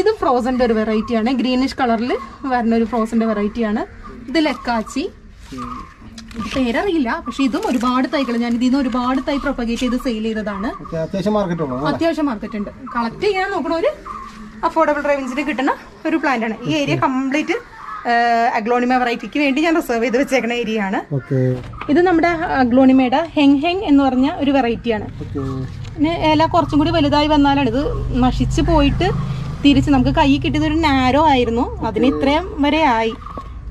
ഇത് ഫ്രോസന്റെ ഒരു വെറൈറ്റി ആണ്. ഗ്രീനിഷ് കളറിൽ വരുന്ന ഒരു ഫ്രോസന്റെ വെറൈറ്റി ആണ്. ഇത് ലക്കാച്ചി പേരറിയില്ല പക്ഷെ ഇതും ഒരുപാട് തൈകൾ ഞാൻ ഇതിൽ നിന്ന് ഒരുപാട് തൈ പ്രൊപ്പഗേറ്റ് ചെയ്ത് സെയിൽ ചെയ്തതാണ്. അത്യാവശ്യം മാർക്കറ്റ് ഉണ്ട്. കളക്ട് ചെയ്യാൻ നോക്കണ ഒരു അഫോർഡബിൾ റേഞ്ചിന് കിട്ടുന്ന ഒരു പ്ലാന്റ് ആണ്. ഈ ഏരിയ കംപ്ലീറ്റ് അഗ്ലോണിമ വെറൈറ്റിക്ക് വേണ്ടി ഞാൻ റിസർവ് ചെയ്ത് വെച്ചേക്കുന്ന ഏരിയ ആണ്. ഇത് നമ്മുടെ അഗ്ലോണിമയുടെ ഹെങ് ഹെങ് എന്ന് പറഞ്ഞ ഒരു വെറൈറ്റിയാണ് പിന്നെ ഇല കുറച്ചും കൂടി വലുതായി വന്നാലാണ് ഇത് നശിച്ച് പോയിട്ട് തിരിച്ച് നമുക്ക് കൈ കിട്ടിയത് ഒരു നാരോ ആയിരുന്നു. അതിന് ഇത്രയും വരെ ആയി.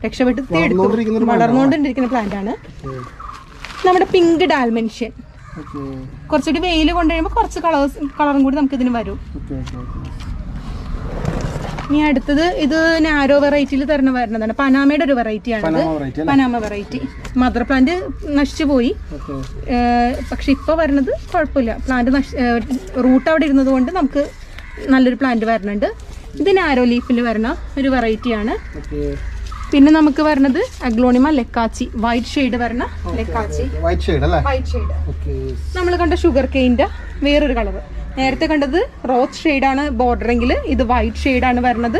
രക്ഷപ്പെട്ട് വളർന്നുകൊണ്ടിരിക്കുന്ന പ്ലാന്റ് ആണ്. നമ്മുടെ പിങ്ക് ഡാൽമെൻഷ്യൻ കുറച്ചുകൂടി വെയിൽ കൊണ്ടുവരുമ്പോൾ കുറച്ച് കളേഴ്സ് കളറും കൂടി നമുക്ക് ഇതിന് വരും. ഇനി അടുത്തത് ഇത് നാരോ വെറൈറ്റിയിൽ തരണം വരുന്നതാണ്. പനാമയുടെ ഒരു വെറൈറ്റി ആണ് പനാമ വെറൈറ്റി മദർ പ്ലാന്റ് നശിച്ചു പോയി. പക്ഷെ ഇപ്പൊ വരുന്നത് കുഴപ്പമില്ല. പ്ലാന്റ് റൂട്ട് അവിടെ ഇരുന്നത് കൊണ്ട് നമുക്ക് നല്ലൊരു പ്ലാന്റ് വരുന്നുണ്ട്. ഇത് നാരോ ലീഫിൽ വരുന്ന ഒരു വെറൈറ്റി ആണ്. പിന്നെ നമുക്ക് വരുന്നത് അഗ്ലോണിമ ലെക്കാച്ചി വൈറ്റ് ഷെയ്ഡ് വരണ ലെക്കാച്ചി വൈറ്റ് ഷെയ്ഡ് നമ്മൾ കണ്ട ഷുഗർ കെയിന്റെ വേറൊരു കളർ നേരത്തെ കണ്ടത് റോസ് ഷെയ്ഡാണ് ബോർഡറെങ്കിൽ ഇത് വൈറ്റ് ഷെയ്ഡാണ് വരുന്നത്.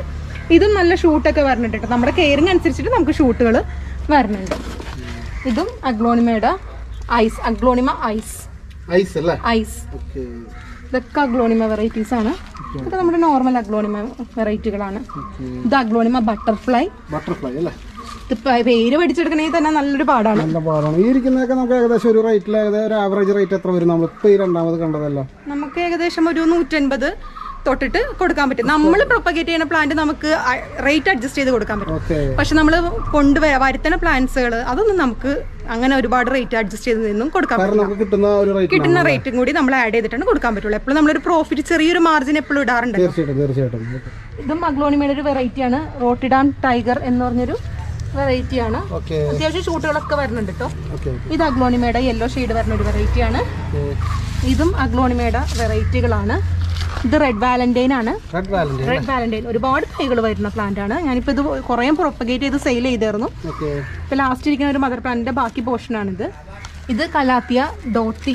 ഇതും നല്ല ഷൂട്ടൊക്കെ വരണിട്ടുണ്ട് നമ്മുടെ കെയറിങ് അനുസരിച്ചിട്ട് നമുക്ക് ഷൂട്ടുകൾ വരുന്നുണ്ട് ഇതും അഗ്ലോണിമയുടെ ഐസ് അഗ്ലോണിമ ഐസ് ഐസ് അല്ലേ? ഐസ് ഇതൊക്കെ അഗ്ലോണിമ വെറൈറ്റീസ് ആണ്. ഇതൊക്കെ നമ്മുടെ നോർമൽ അഗ്ലോണിമ വെറൈറ്റികളാണ് ഇത് അഗ്ലോണിമ ബട്ടർഫ്ലൈ ബട്ടർഫ്ലൈ അല്ലേ? പേര് പഠിച്ചെടുക്കണമെങ്കിൽ തന്നെ നല്ലൊരു പാടാണ്. നല്ല പാടാണ്. ഈ ഇരിക്കുന്നതൊക്കെ നമുക്ക് ഏകദേശം ഒരു റേറ്റിൽ ഏകദേശം ഒരു ആവറേജ് റേറ്റ് എത്ര വരും? നമ്മളിപ്പോൾ ഈ രണ്ടാമത് കണ്ടതല്ല? നമുക്ക് ഏകദേശം ഒരു നൂറ്റൻപത് തൊട്ടിട്ട് കൊടുക്കാൻ പറ്റും. നമ്മൾ പ്രൊപ്പഗേറ്റ് ചെയ്യുന്ന പ്ലാന്റ് നമുക്ക് റേറ്റ് അഡ്ജസ്റ്റ് ചെയ്ത് കൊടുക്കാൻ പറ്റും. പക്ഷെ നമ്മൾ കൊണ്ടുവരാ വരുത്തുന്ന പ്ലാന്റ്സുകൾ അതൊന്നും നമുക്ക് അങ്ങനെ ഒരുപാട് റേറ്റ് അഡ്ജസ്റ്റ് ചെയ്ത് നിന്നും കൊടുക്കാൻ പറ്റില്ല. കിട്ടുന്ന റേറ്റ് കിട്ടുന്ന റേറ്റും കൂടി നമ്മൾ ആഡ് ചെയ്തിട്ടാണ് കൊടുക്കാൻ പറ്റുള്ളൂ. എപ്പോഴും നമ്മളൊരു പ്രോഫിറ്റ് ചെറിയൊരു മാർജിൻ എപ്പോഴും ഇടാറുണ്ട് തീർച്ചയായിട്ടും തീർച്ചയായിട്ടും. ഇതും മഗ്ലോണിമയുടെ ഒരു വെറൈറ്റിയാണ് റോട്ടിഡാം ടൈഗർ എന്ന് പറഞ്ഞൊരു വെറൈറ്റിയാണ് ആണ്. അത്യാവശ്യം ഷൂട്ടുകളൊക്കെ വരുന്നുണ്ട് കേട്ടോ ഇത് അഗ്ലോണിമയുടെ യെല്ലോ ഷെയ്ഡ് വരുന്ന ഒരു വെറൈറ്റി ആണ്. ഇതും അഗ്ലോണിമയുടെ വെറൈറ്റികളാണ് ഇത് റെഡ് വാലന്റൈൻ ആണ്. റെഡ് വാലന്റ് റെഡ് വാലന്റൈൻ ഒരുപാട് തൈകൾ വരുന്ന പ്ലാന്റ് ആണ്. ഞാനിപ്പോ ഇത് കുറേ പ്രൊപ്പഗേറ്റ് ചെയ്ത് സെയിൽ ചെയ്തായിരുന്നു. ഇപ്പൊ ലാസ്റ്റ് ഇരിക്കുന്ന ഒരു മദർ പ്ലാന്റിന്റെ ബാക്കി പോർഷൻ ഇത് ഇത് കലാത്തിയ ഡോട്ടി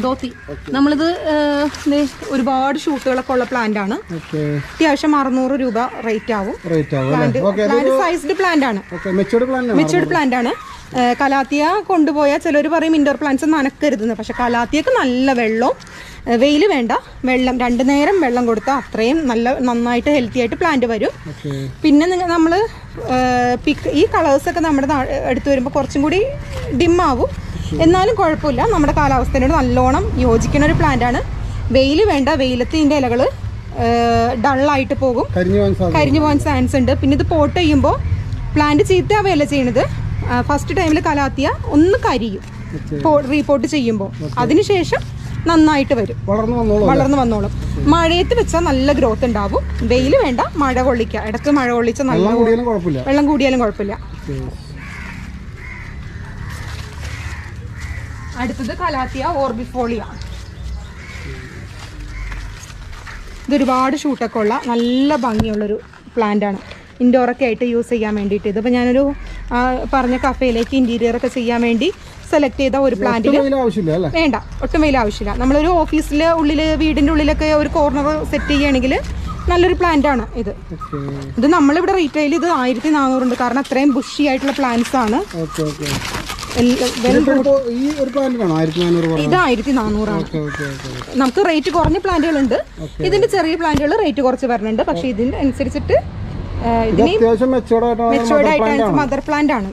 ധോത്തി. നമ്മളിത് ഒരുപാട് ഷൂട്ടുകളൊക്കെ ഉള്ള പ്ലാന്റ് ആണ്. അത്യാവശ്യം അറുന്നൂറ് രൂപ റേറ്റ് ആവും. സൈസ്ഡ് പ്ലാന്റ് ആണ്. മെച്ചൂർഡ് പ്ലാന്റ് ആണ്. കലാത്തിയ കൊണ്ടുപോയാൽ ചിലർ പറയും ഇൻഡോർ പ്ലാന്റ്സ് നനക്കരുതെന്ന് പക്ഷെ കലാത്തിയക്ക് നല്ല വെള്ളവും വെയിൽ വേണ്ട. വെള്ളം രണ്ടു നേരം വെള്ളം കൊടുത്താൽ അത്രയും നല്ല നന്നായിട്ട് ഹെൽത്തി ആയിട്ട് പ്ലാന്റ് വരും. പിന്നെ നിങ്ങൾ നമ്മൾ പിക്ക് ഈ കളേഴ്സൊക്കെ നമ്മുടെ എടുത്തു വരുമ്പോൾ കുറച്ചും കൂടി ഡിമ്മാവും ആവും. എന്നാലും കുഴപ്പമില്ല. നമ്മുടെ കാലാവസ്ഥയോട് നല്ലോണം യോജിക്കുന്ന ഒരു പ്ലാന്റ് ആണ്. വെയിൽ വേണ്ട. വെയിലത്തിന്റെ ഇലകൾ ഡള്ളായിട്ട് പോകും. കരിഞ്ഞു പോകാൻ ചാൻസ് ഉണ്ട്. പിന്നെ ഇത് പോട്ട് ചെയ്യുമ്പോൾ പ്ലാന്റ് ചീത്തയാവുകയല്ല ചെയ്യണത്? ഫസ്റ്റ് ടൈമിൽ കലാത്തിയ ഒന്ന് കരിയും. റീപോർട്ട് ചെയ്യുമ്പോൾ അതിനുശേഷം നന്നായിട്ട് വരും. വളർന്നു വന്നോളും വളർന്നു വന്നോളും. മഴയത്ത് വെച്ചാൽ നല്ല ഗ്രോത്ത് ഉണ്ടാവും. വെയിൽ വേണ്ട മഴ കൊള്ളിക്കുക ഇടയ്ക്ക് മഴ കൊള്ളിച്ച നല്ല വെള്ളം കൂടിയാലും കുഴപ്പമില്ല. അടുത്തത് കലാത്തിയ ഓർബിഫോളിയ ഇതൊരുപാട് ഷൂട്ടൊക്കെ ഉള്ള നല്ല ഭംഗിയുള്ളൊരു പ്ലാന്റ് ആണ്. ഇൻഡോറൊക്കെ ആയിട്ട് യൂസ് ചെയ്യാൻ വേണ്ടിയിട്ട്. ഇതിപ്പോൾ ഞാനൊരു പറഞ്ഞ കഫേയിലേക്ക് ഇന്റീരിയർ ഒക്കെ ചെയ്യാൻ വേണ്ടി സെലക്ട് ചെയ്ത ഒരു പ്ലാന്റിൽ വേണ്ട ഒട്ടും വെയിൽ ആവശ്യമില്ല. നമ്മളൊരു ഓഫീസിലെ ഉള്ളിൽ വീടിന്റെ ഉള്ളിലൊക്കെ ഒരു കോർണർ സെറ്റ് ചെയ്യുകയാണെങ്കിൽ നല്ലൊരു പ്ലാന്റ് ആണ് ഇത്. ഇത് നമ്മളിവിടെ റീറ്റെയിൽ ഇത് ആയിരത്തി നാനൂറുണ്ട് കാരണം അത്രയും ബുഷി ആയിട്ടുള്ള പ്ലാന്റ്സ് ആണ്. ഇത് ആയിരത്തി നാനൂറാണ് നമുക്ക് റേറ്റ് കുറഞ്ഞ പ്ലാന്റുകളുണ്ട് ഇതിന്റെ ചെറിയ പ്ലാന്റുകൾ റേറ്റ് കുറച്ച് വരുന്നുണ്ട് പക്ഷെ ഇതിന് അനുസരിച്ചിട്ട് മെച്ചുവേർഡ് ആയിട്ടാണ് മദർ പ്ലാന്റ് ആണ്.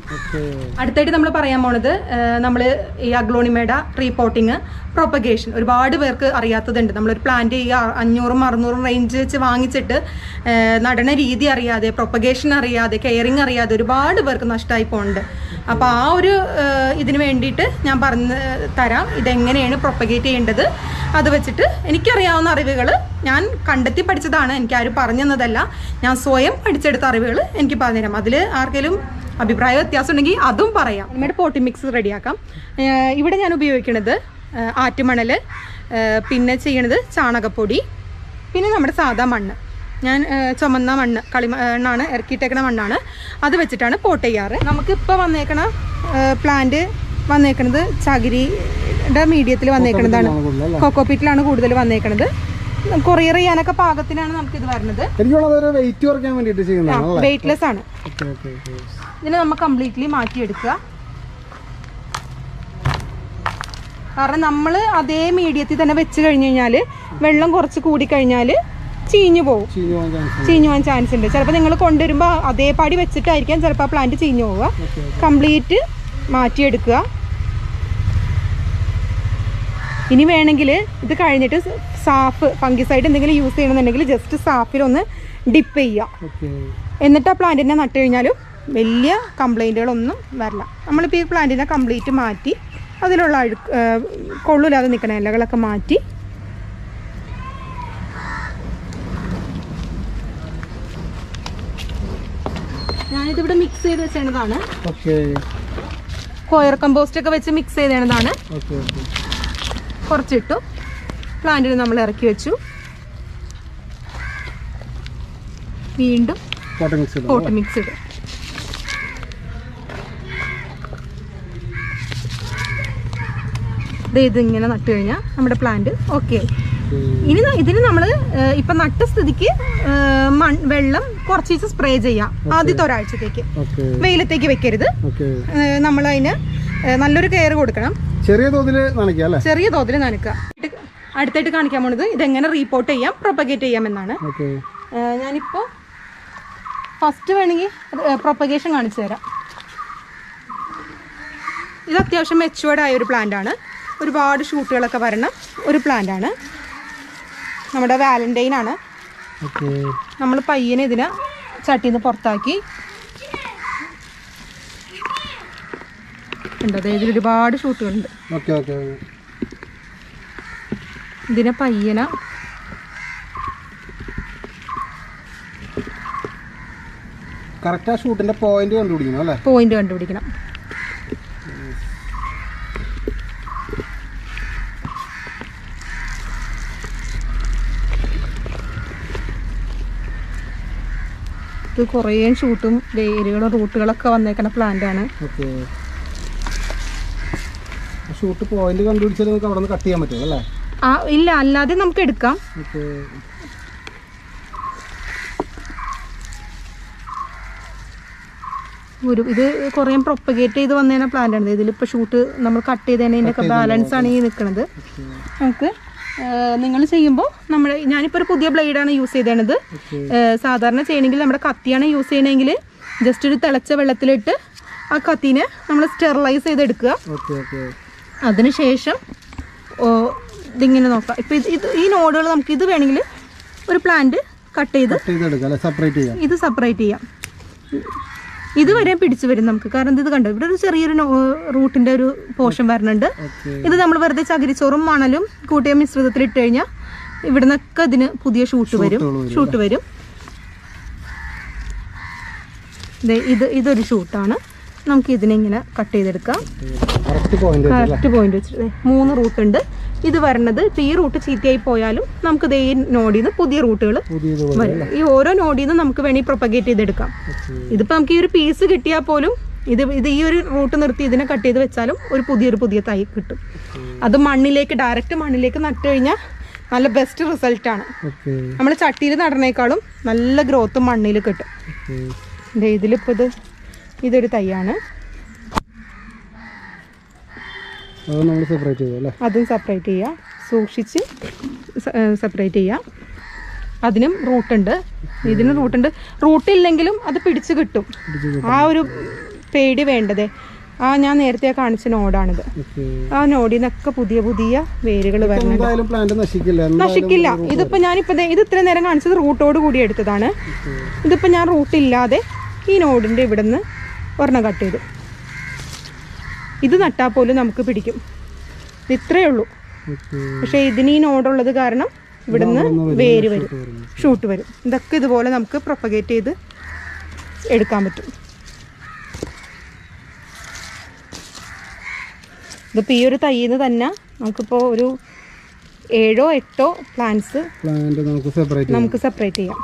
അടുത്തായിട്ട് നമ്മൾ പറയാൻ പോണത് നമ്മൾ ഈ അഗ്ലോണിമേഡ റീപോർട്ടിങ് പ്രൊപ്പഗേഷൻ ഒരുപാട് പേർക്ക് അറിയാത്തതുണ്ട്. നമ്മളൊരു പ്ലാന്റ് ഈ അഞ്ഞൂറും അറുന്നൂറും റേഞ്ച് വെച്ച് വാങ്ങിച്ചിട്ട് നടന രീതി അറിയാതെ പ്രൊപ്പഗേഷൻ അറിയാതെ കെയറിങ് അറിയാതെ ഒരുപാട് പേർക്ക് നഷ്ടമായി പോകുന്നുണ്ട് അപ്പോൾ ആ ഒരു ഇതിന് വേണ്ടിയിട്ട് ഞാൻ പറഞ്ഞ് തരാം. ഇതെങ്ങനെയാണ് പ്രൊപ്പഗേറ്റ് ചെയ്യേണ്ടത്? അത് വെച്ചിട്ട് എനിക്കറിയാവുന്ന അറിവുകൾ ഞാൻ കണ്ടെത്തി പഠിച്ചതാണ്. എനിക്ക് ആരും പറഞ്ഞു തന്നതല്ല ഞാൻ സ്വയം പഠിച്ചെടുത്ത അറിവുകൾ എനിക്ക് പറഞ്ഞുതരാം. അതിൽ ആർക്കെങ്കിലും അഭിപ്രായ വ്യത്യാസം ഉണ്ടെങ്കിൽ അതും പറയാം. പോട്ടി മിക്സ് റെഡിയാക്കാം ഇവിടെ ഞാൻ ഉപയോഗിക്കുന്നത് ആറ്റുമണൽ പിന്നെ ചെയ്യണത് ചാണകപ്പൊടി പിന്നെ നമ്മുടെ സാധാ മണ്ണ്. ഞാൻ ചുമന്ന മണ്ണ് കളി മണ്ണാണ് ഇറക്കിയിട്ടേക്കണ മണ്ണാണ്. അത് വെച്ചിട്ടാണ് പോട്ട് ചെയ്യാറ്. നമുക്കിപ്പോൾ വന്നേക്കണ പ്ലാന്റ് വന്നേക്കണത് ചകിരിയുടെ മീഡിയത്തിൽ വന്നേക്കണതാണ്. കൊക്കോ പിറ്റിലാണ് കൂടുതൽ വന്നേക്കണത്. കൊറിയർ ചെയ്യാനൊക്കെ പാകത്തിനാണ് ഇത് വരുന്നത് വെയിറ്റ്ലെസ് ആണ്. ഇതിനെ നമ്മൾ കംപ്ലീറ്റ്ലി മാറ്റിയെടുക്കുക. കാരണം നമ്മൾ അതേ മീഡിയത്തിൽ തന്നെ വെച്ച് കഴിഞ്ഞ് കഴിഞ്ഞാൽ വെള്ളം കുറച്ച് കൂടി കഴിഞ്ഞാൽ ചീഞ്ഞു പോകും ചീഞ്ഞു പോകാൻ ചാൻസ് ഉണ്ട്. ചിലപ്പോൾ നിങ്ങൾ കൊണ്ടുവരുമ്പോൾ അതേ പാടി വെച്ചിട്ടായിരിക്കാം ചിലപ്പോൾ ആ പ്ലാന്റ് ചീഞ്ഞു പോവുക. കംപ്ലീറ്റ് മാറ്റിയെടുക്കുക. ഇനി വേണമെങ്കിൽ ഇത് കഴിഞ്ഞിട്ട് സാഫ് ഫംഗിസൈഡ് എന്തെങ്കിലും യൂസ് ചെയ്യണമെന്നുണ്ടെങ്കിൽ ജസ്റ്റ് സാഫിലൊന്ന് ഡിപ്പ് ചെയ്യുക. എന്നിട്ട് ആ പ്ലാന്റിനെ നട്ടുകഴിഞ്ഞാലും വലിയ കംപ്ലൈന്റുകളൊന്നും വരില്ല. നമ്മളിപ്പോൾ ഈ പ്ലാന്റിനെ കംപ്ലീറ്റ് മാറ്റി അതിലുള്ള അഴുക്ക് ഏഹ് കൊള്ളൂലാതെ നിൽക്കണ ഇലകളൊക്കെ മാറ്റി. ഞാനിതിവിടെ മിക്സ് ചെയ്ത് വെച്ചതാണ് കോയർ കമ്പോസ്റ്റ് ഒക്കെ വെച്ച് മിക്സ് ചെയ്തതാണ് കുറച്ചിട്ടു. പ്ലാന്റിന് നമ്മൾ ഇറക്കി വെച്ചു. വീണ്ടും കോട്ടൺ മിക്സ് ഇടും പോട്ട് മിക്സ് ഇടും ദേ ഇതിങ്ങനെ നട്ട് കഴിഞ്ഞാൽ നമ്മുടെ പ്ലാന്റ് ഓക്കെ ആയി ഇനി ഇതിന് നമ്മൾ ഇപ്പം നട്ട സ്ഥിതിക്ക് മൺ വെള്ളം കുറച്ച് സ്പ്രേ ചെയ്യാം. ആദ്യത്തെ ഒരാഴ്ചത്തേക്ക്. വെയിലത്തേക്ക് വെക്കരുത്. നമ്മൾ അതിന് നല്ലൊരു കെയർ കൊടുക്കണം. ചെറിയ തോതിൽ ചെറിയ തോതിൽ നനക്കുക അടുത്തായിട്ട് കാണിക്കാൻ പോണത് ഇതെങ്ങനെ റീപോർട്ട് ചെയ്യാം പ്രൊപ്പഗേറ്റ് ചെയ്യാം എന്നാണ്. ഞാനിപ്പോൾ ഫസ്റ്റ് വേണമെങ്കിൽ പ്രൊപ്പഗേഷൻ കാണിച്ചു തരാം. ഇത് അത്യാവശ്യം മെച്ചുവേർഡ് ആയ ഒരു പ്ലാന്റ് ആണ്. ഒരുപാട് ഷൂട്ടുകളൊക്കെ വരണം ഒരു പ്ലാന്റ് ആണ്. നമ്മുടെ വാലന്റൈൻ ആണ്. നമ്മൾ പയ്യനെ ഇതിനെ ചട്ടിയിൽ നിന്ന് പുറത്താക്കി. ഉണ്ട് അതായത് ഇതിൽ ഒരുപാട് ഷൂട്ടുകളുണ്ട്. ഇതിനെ പയ്യന കറക്റ്റ് ആ ഷൂട്ടിന്റെ പോയിന്റ് കണ്ടുപിടിക്കണം അല്ലേ? പോയിന്റ് കണ്ടുപിടിക്കണം. ഇത് കുറേ ഷൂട്ടും വേരുകളും റൂട്ടുകളൊക്കെ വന്നേക്കുന്ന പ്ലാന്റ് ആണ്. ഓക്കെ. ഷൂട്ട് പോയിന്റ് കണ്ടുപിടിച്ചാൽ നമുക്ക് അവിടെ നിന്ന് കട്ട് ചെയ്യാൻ പറ്റും അല്ലേ? ആ ഇല്ല അല്ലാതെ നമുക്ക് എടുക്കാം. ഒരു ഇത് കുറേ പ്രൊപ്പഗേറ്റ് ചെയ്ത് വന്നതിനെ പ്ലാന്റ് ആണ്. ഇതിലിപ്പോൾ ഷൂട്ട് നമ്മൾ കട്ട് ചെയ്തതിന്റെ ഒക്കെ ബാലൻസ് ആണ് ഈ നിൽക്കുന്നത് നമുക്ക് നിങ്ങൾ ചെയ്യുമ്പോൾ നമ്മൾ ഞാനിപ്പോൾ ഒരു പുതിയ ബ്ലേഡാണ് യൂസ് ചെയ്തത് സാധാരണ ചെയ്യണമെങ്കിൽ നമ്മുടെ കത്തിയാണ് യൂസ് ചെയ്യണമെങ്കിൽ ജസ്റ്റ് ഒരു തിളച്ച വെള്ളത്തിലിട്ട് ആ കത്തിനെ നമ്മൾ സ്റ്റെറിലൈസ് ചെയ്തെടുക്കുക. അതിനുശേഷം ഇതിങ്ങനെ നോക്കാം. ഇപ്പം ഇത് ഇത് ഈ നോഡുകൾ നമുക്ക് ഇത് വേണമെങ്കിൽ ഒരു പ്ലാന്റ് കട്ട് ചെയ്ത് ഇത് സെപ്പറേറ്റ് ചെയ്യാം. ഇത് വരെ പിടിച്ചു വരും നമുക്ക്. കാരണം ഇത് കണ്ടു? ഇവിടെ ഒരു ചെറിയൊരു റൂട്ടിന്റെ ഒരു പോഷൻ വരുന്നുണ്ട് ഇത് നമ്മൾ വെറുതെ ചകിരിച്ചോറും മണലും കൂട്ടിയ മിശ്രിതത്തിൽ ഇട്ട് കഴിഞ്ഞാൽ ഇവിടെ നിന്നൊക്കെ അതിന് പുതിയ ഷൂട്ട് വരും. ഷൂട്ട് വരും. ഇത് ഇതൊരു ഷൂട്ടാണ്. നമുക്ക് ഇതിനെ ഇങ്ങനെ കട്ട് ചെയ്തെടുക്കാം. കറക്റ്റ് പോയിന്റ് വെച്ചിട്ട് മൂന്ന് റൂട്ട് ഉണ്ട്. ഇത് വരണത് ഇപ്പം ഈ റൂട്ട് ചീത്തയായി പോയാലും നമുക്ക് ദേ ഈ നോഡിൽ നിന്ന് പുതിയ റൂട്ടുകൾ വരും. ഈ ഓരോ നോഡിൽ നിന്ന് നമുക്ക് വേണമെങ്കിൽ പ്രൊപ്പഗേറ്റ് ചെയ്തെടുക്കാം. ഇതിപ്പോൾ നമുക്ക് ഈ ഒരു പീസ് കിട്ടിയാൽ പോലും ഇത് ഇത് ഈ ഒരു റൂട്ട് നിർത്തി ഇതിനെ കട്ട് ചെയ്ത് വെച്ചാലും ഒരു പുതിയൊരു പുതിയ തൈ കിട്ടും. അത് മണ്ണിലേക്ക് ഡയറക്റ്റ് മണ്ണിലേക്ക് നട്ട് കഴിഞ്ഞാൽ നല്ല ബെസ്റ്റ് റിസൾട്ടാണ് ആണ്. നമ്മൾ ചട്ടിയിൽ നടണേക്കാളും നല്ല ഗ്രോത്ത് മണ്ണിൽ കിട്ടും. ഇതിലിപ്പോൾ ഇത് ഇതൊരു തൈയാണ്. അത് സെപ്പറേറ്റ് ചെയ്യുക സൂക്ഷിച്ച് സെപ്പറേറ്റ് ചെയ്യാം അതിനും റൂട്ടുണ്ട് ഇതിനും റൂട്ടുണ്ട് റൂട്ടില്ലെങ്കിലും അത് പിടിച്ച് കിട്ടും. ആ ഒരു പേടി വേണ്ടതേ. ആ ഞാൻ നേരത്തെ കാണിച്ച നോടാണിത്. ആ നോടിൽ നിന്നൊക്കെ പുതിയ പുതിയ വേരുകൾ വരുന്നത് നശിക്കില്ല. ഇതിപ്പോ ഞാനിപ്പോ ഇത് ഇത്ര നേരം കാണിച്ചത് റൂട്ടോട് കൂടി എടുത്തതാണ്. ഇതിപ്പോ ഞാൻ റൂട്ടില്ലാതെ ഈ നോഡിന്റെ ഇവിടുന്ന് ഒരെണ്ണം കട്ട് ചെയ്തു. ഇത് നട്ടാൽ പോലും നമുക്ക് പിടിക്കും. ഇത് ഇത്രയേ ഉള്ളൂ. പക്ഷെ ഇതിന് ഈ നോടുള്ളത് കാരണം ഇവിടുന്ന് വേര് വരും. ഷൂട്ട് വരും. ഇതൊക്കെ ഇതുപോലെ നമുക്ക് പ്രൊപ്പഗേറ്റ് ചെയ്ത് എടുക്കാൻ പറ്റും. ഇതിപ്പോൾ ഈ ഒരു തൈന്ന് തന്നെ നമുക്കിപ്പോൾ ഒരു ഏഴോ എട്ടോ പ്ലാന്റ്സ് നമുക്ക് സെപ്പറേറ്റ് ചെയ്യാം.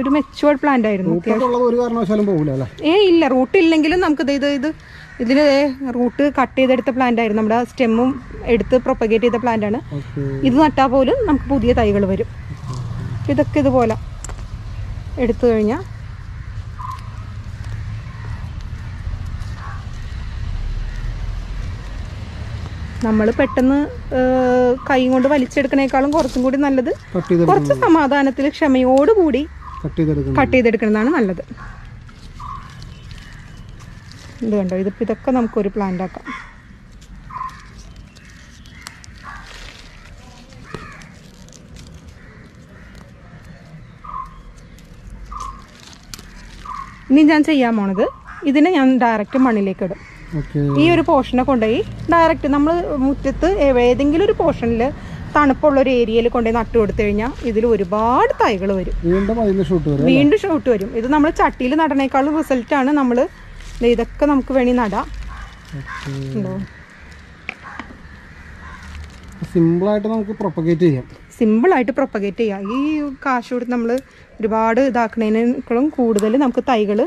ഒരു മെച്ചുവേർഡ് പ്ലാന്റ് ആയിരുന്നു ഏ ഇല്ല റൂട്ട് ഇല്ലെങ്കിലും നമുക്ക് ഇത് ഇത് ഇത് ഇതിന് റൂട്ട് കട്ട് ചെയ്തെടുത്ത പ്ലാന്റ് ആയിരുന്നു. നമ്മുടെ സ്റ്റെമ്മും എടുത്ത് പ്രൊപ്പഗേറ്റ് ചെയ്ത പ്ലാന്റ് ആണ്. ഇത് നട്ടാൽ പോലും നമുക്ക് പുതിയ തൈകൾ വരും. ഇതൊക്കെ ഇതുപോലെ എടുത്തു കഴിഞ്ഞാൽ നമ്മൾ പെട്ടെന്ന് കൈ കൊണ്ട് വലിച്ചെടുക്കണേക്കാളും കുറച്ചും കൂടി നല്ലത്. കുറച്ച് സമാധാനത്തിൽ ക്ഷമയോടുകൂടി കട്ട് ചെയ്തെടുക്കുന്നതാണ് നല്ലത്. ഇത് കണ്ടോ ഇതിപ്പോൾ ഇതൊക്കെ നമുക്കൊരു പ്ലാന്റ് ആക്കാം. ഇനി ഞാൻ ചെയ്യാൻ പോണത് ഇതിനെ ഞാൻ ഡയറക്റ്റ് മണ്ണിലേക്ക് ഇടും. ഈ ഒരു പോർഷനെ കൊണ്ടുപോയി ഡയറക്റ്റ് നമ്മൾ മുറ്റത്ത് ഏതെങ്കിലും ഒരു പോർഷനിൽ തണുപ്പുള്ള ഒരു ഏരിയയിൽ കൊണ്ടുപോയി നട്ടു കൊടുത്തു കഴിഞ്ഞാൽ ഇതിൽ ഒരുപാട് തൈകൾ വരും. വീണ്ടും ഷൂട്ട് വരും ഇത് നമ്മൾ ചട്ടിയിൽ നടണേക്കാളും റിസൾട്ടാണ് നമ്മൾ ഇതൊക്കെ നമുക്ക് വേണി നടാം. സിമ്പിളായിട്ട് നമുക്ക് പ്രൊപ്പഗേറ്റ് ചെയ്യാം. സിമ്പിളായിട്ട് പ്രൊപ്പഗേറ്റ് ചെയ്യാം. ഈ കാശ് കൊടുത്ത് നമ്മൾ ഒരുപാട് ഇതാക്കണേക്കാളും കൂടുതൽ നമുക്ക് തൈകൾ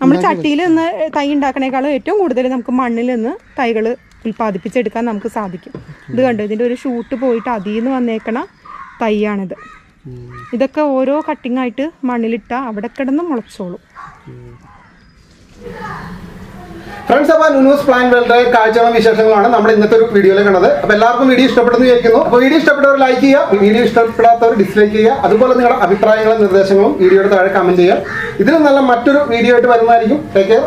നമ്മൾ ചട്ടിയിൽ നിന്ന് തൈ ഉണ്ടാക്കണേക്കാളും ഏറ്റവും കൂടുതൽ നമുക്ക് മണ്ണിൽ നിന്ന് തൈകൾ ഉൽപ്പാദിപ്പിച്ചെടുക്കാൻ നമുക്ക് സാധിക്കും. ഇത് കണ്ടോ? ഇതിന്റെ ഒരു ഷൂട്ട് പോയിട്ട് അതിൽ നിന്ന് വന്നേക്കണ തൈയാണിത്. ഇതൊക്കെ ഓരോ കട്ടിംഗ് ആയിട്ട് മണ്ണിലിട്ടാൽ അവിടെ കിടന്ന് മുളച്ചോളും. ഫ്രണ്ട്സ് അപ്പോൾ ന്യൂസ് പ്ലാൻ വേൾഡ് കാഴ്ചകളും വിശേഷങ്ങളാണ് നമ്മൾ ഇന്നത്തെ ഒരു വീഡിയോയിൽ കണ്ടത്. അപ്പോൾ എല്ലാവർക്കും വീഡിയോ ഇഷ്ടപ്പെട്ടെന്ന് വിചാരിക്കുന്നു. അപ്പോൾ വീഡിയോ ഇഷ്ടപ്പെട്ടവർ ലൈക്ക് ചെയ്യുക വീഡിയോ ഇഷ്ടപ്പെടാത്തവർ ഡിസ്ലൈക്ക് ചെയ്യുക. അതുപോലെ നിങ്ങളുടെ അഭിപ്രായങ്ങളും നിർദ്ദേശങ്ങളും വീഡിയോയുടെ താഴെ കമന്റ് ചെയ്യുക. ഇതിലും നല്ല മറ്റൊരു വീഡിയോ ആയിട്ട് വരുന്നതായിരിക്കും. Take care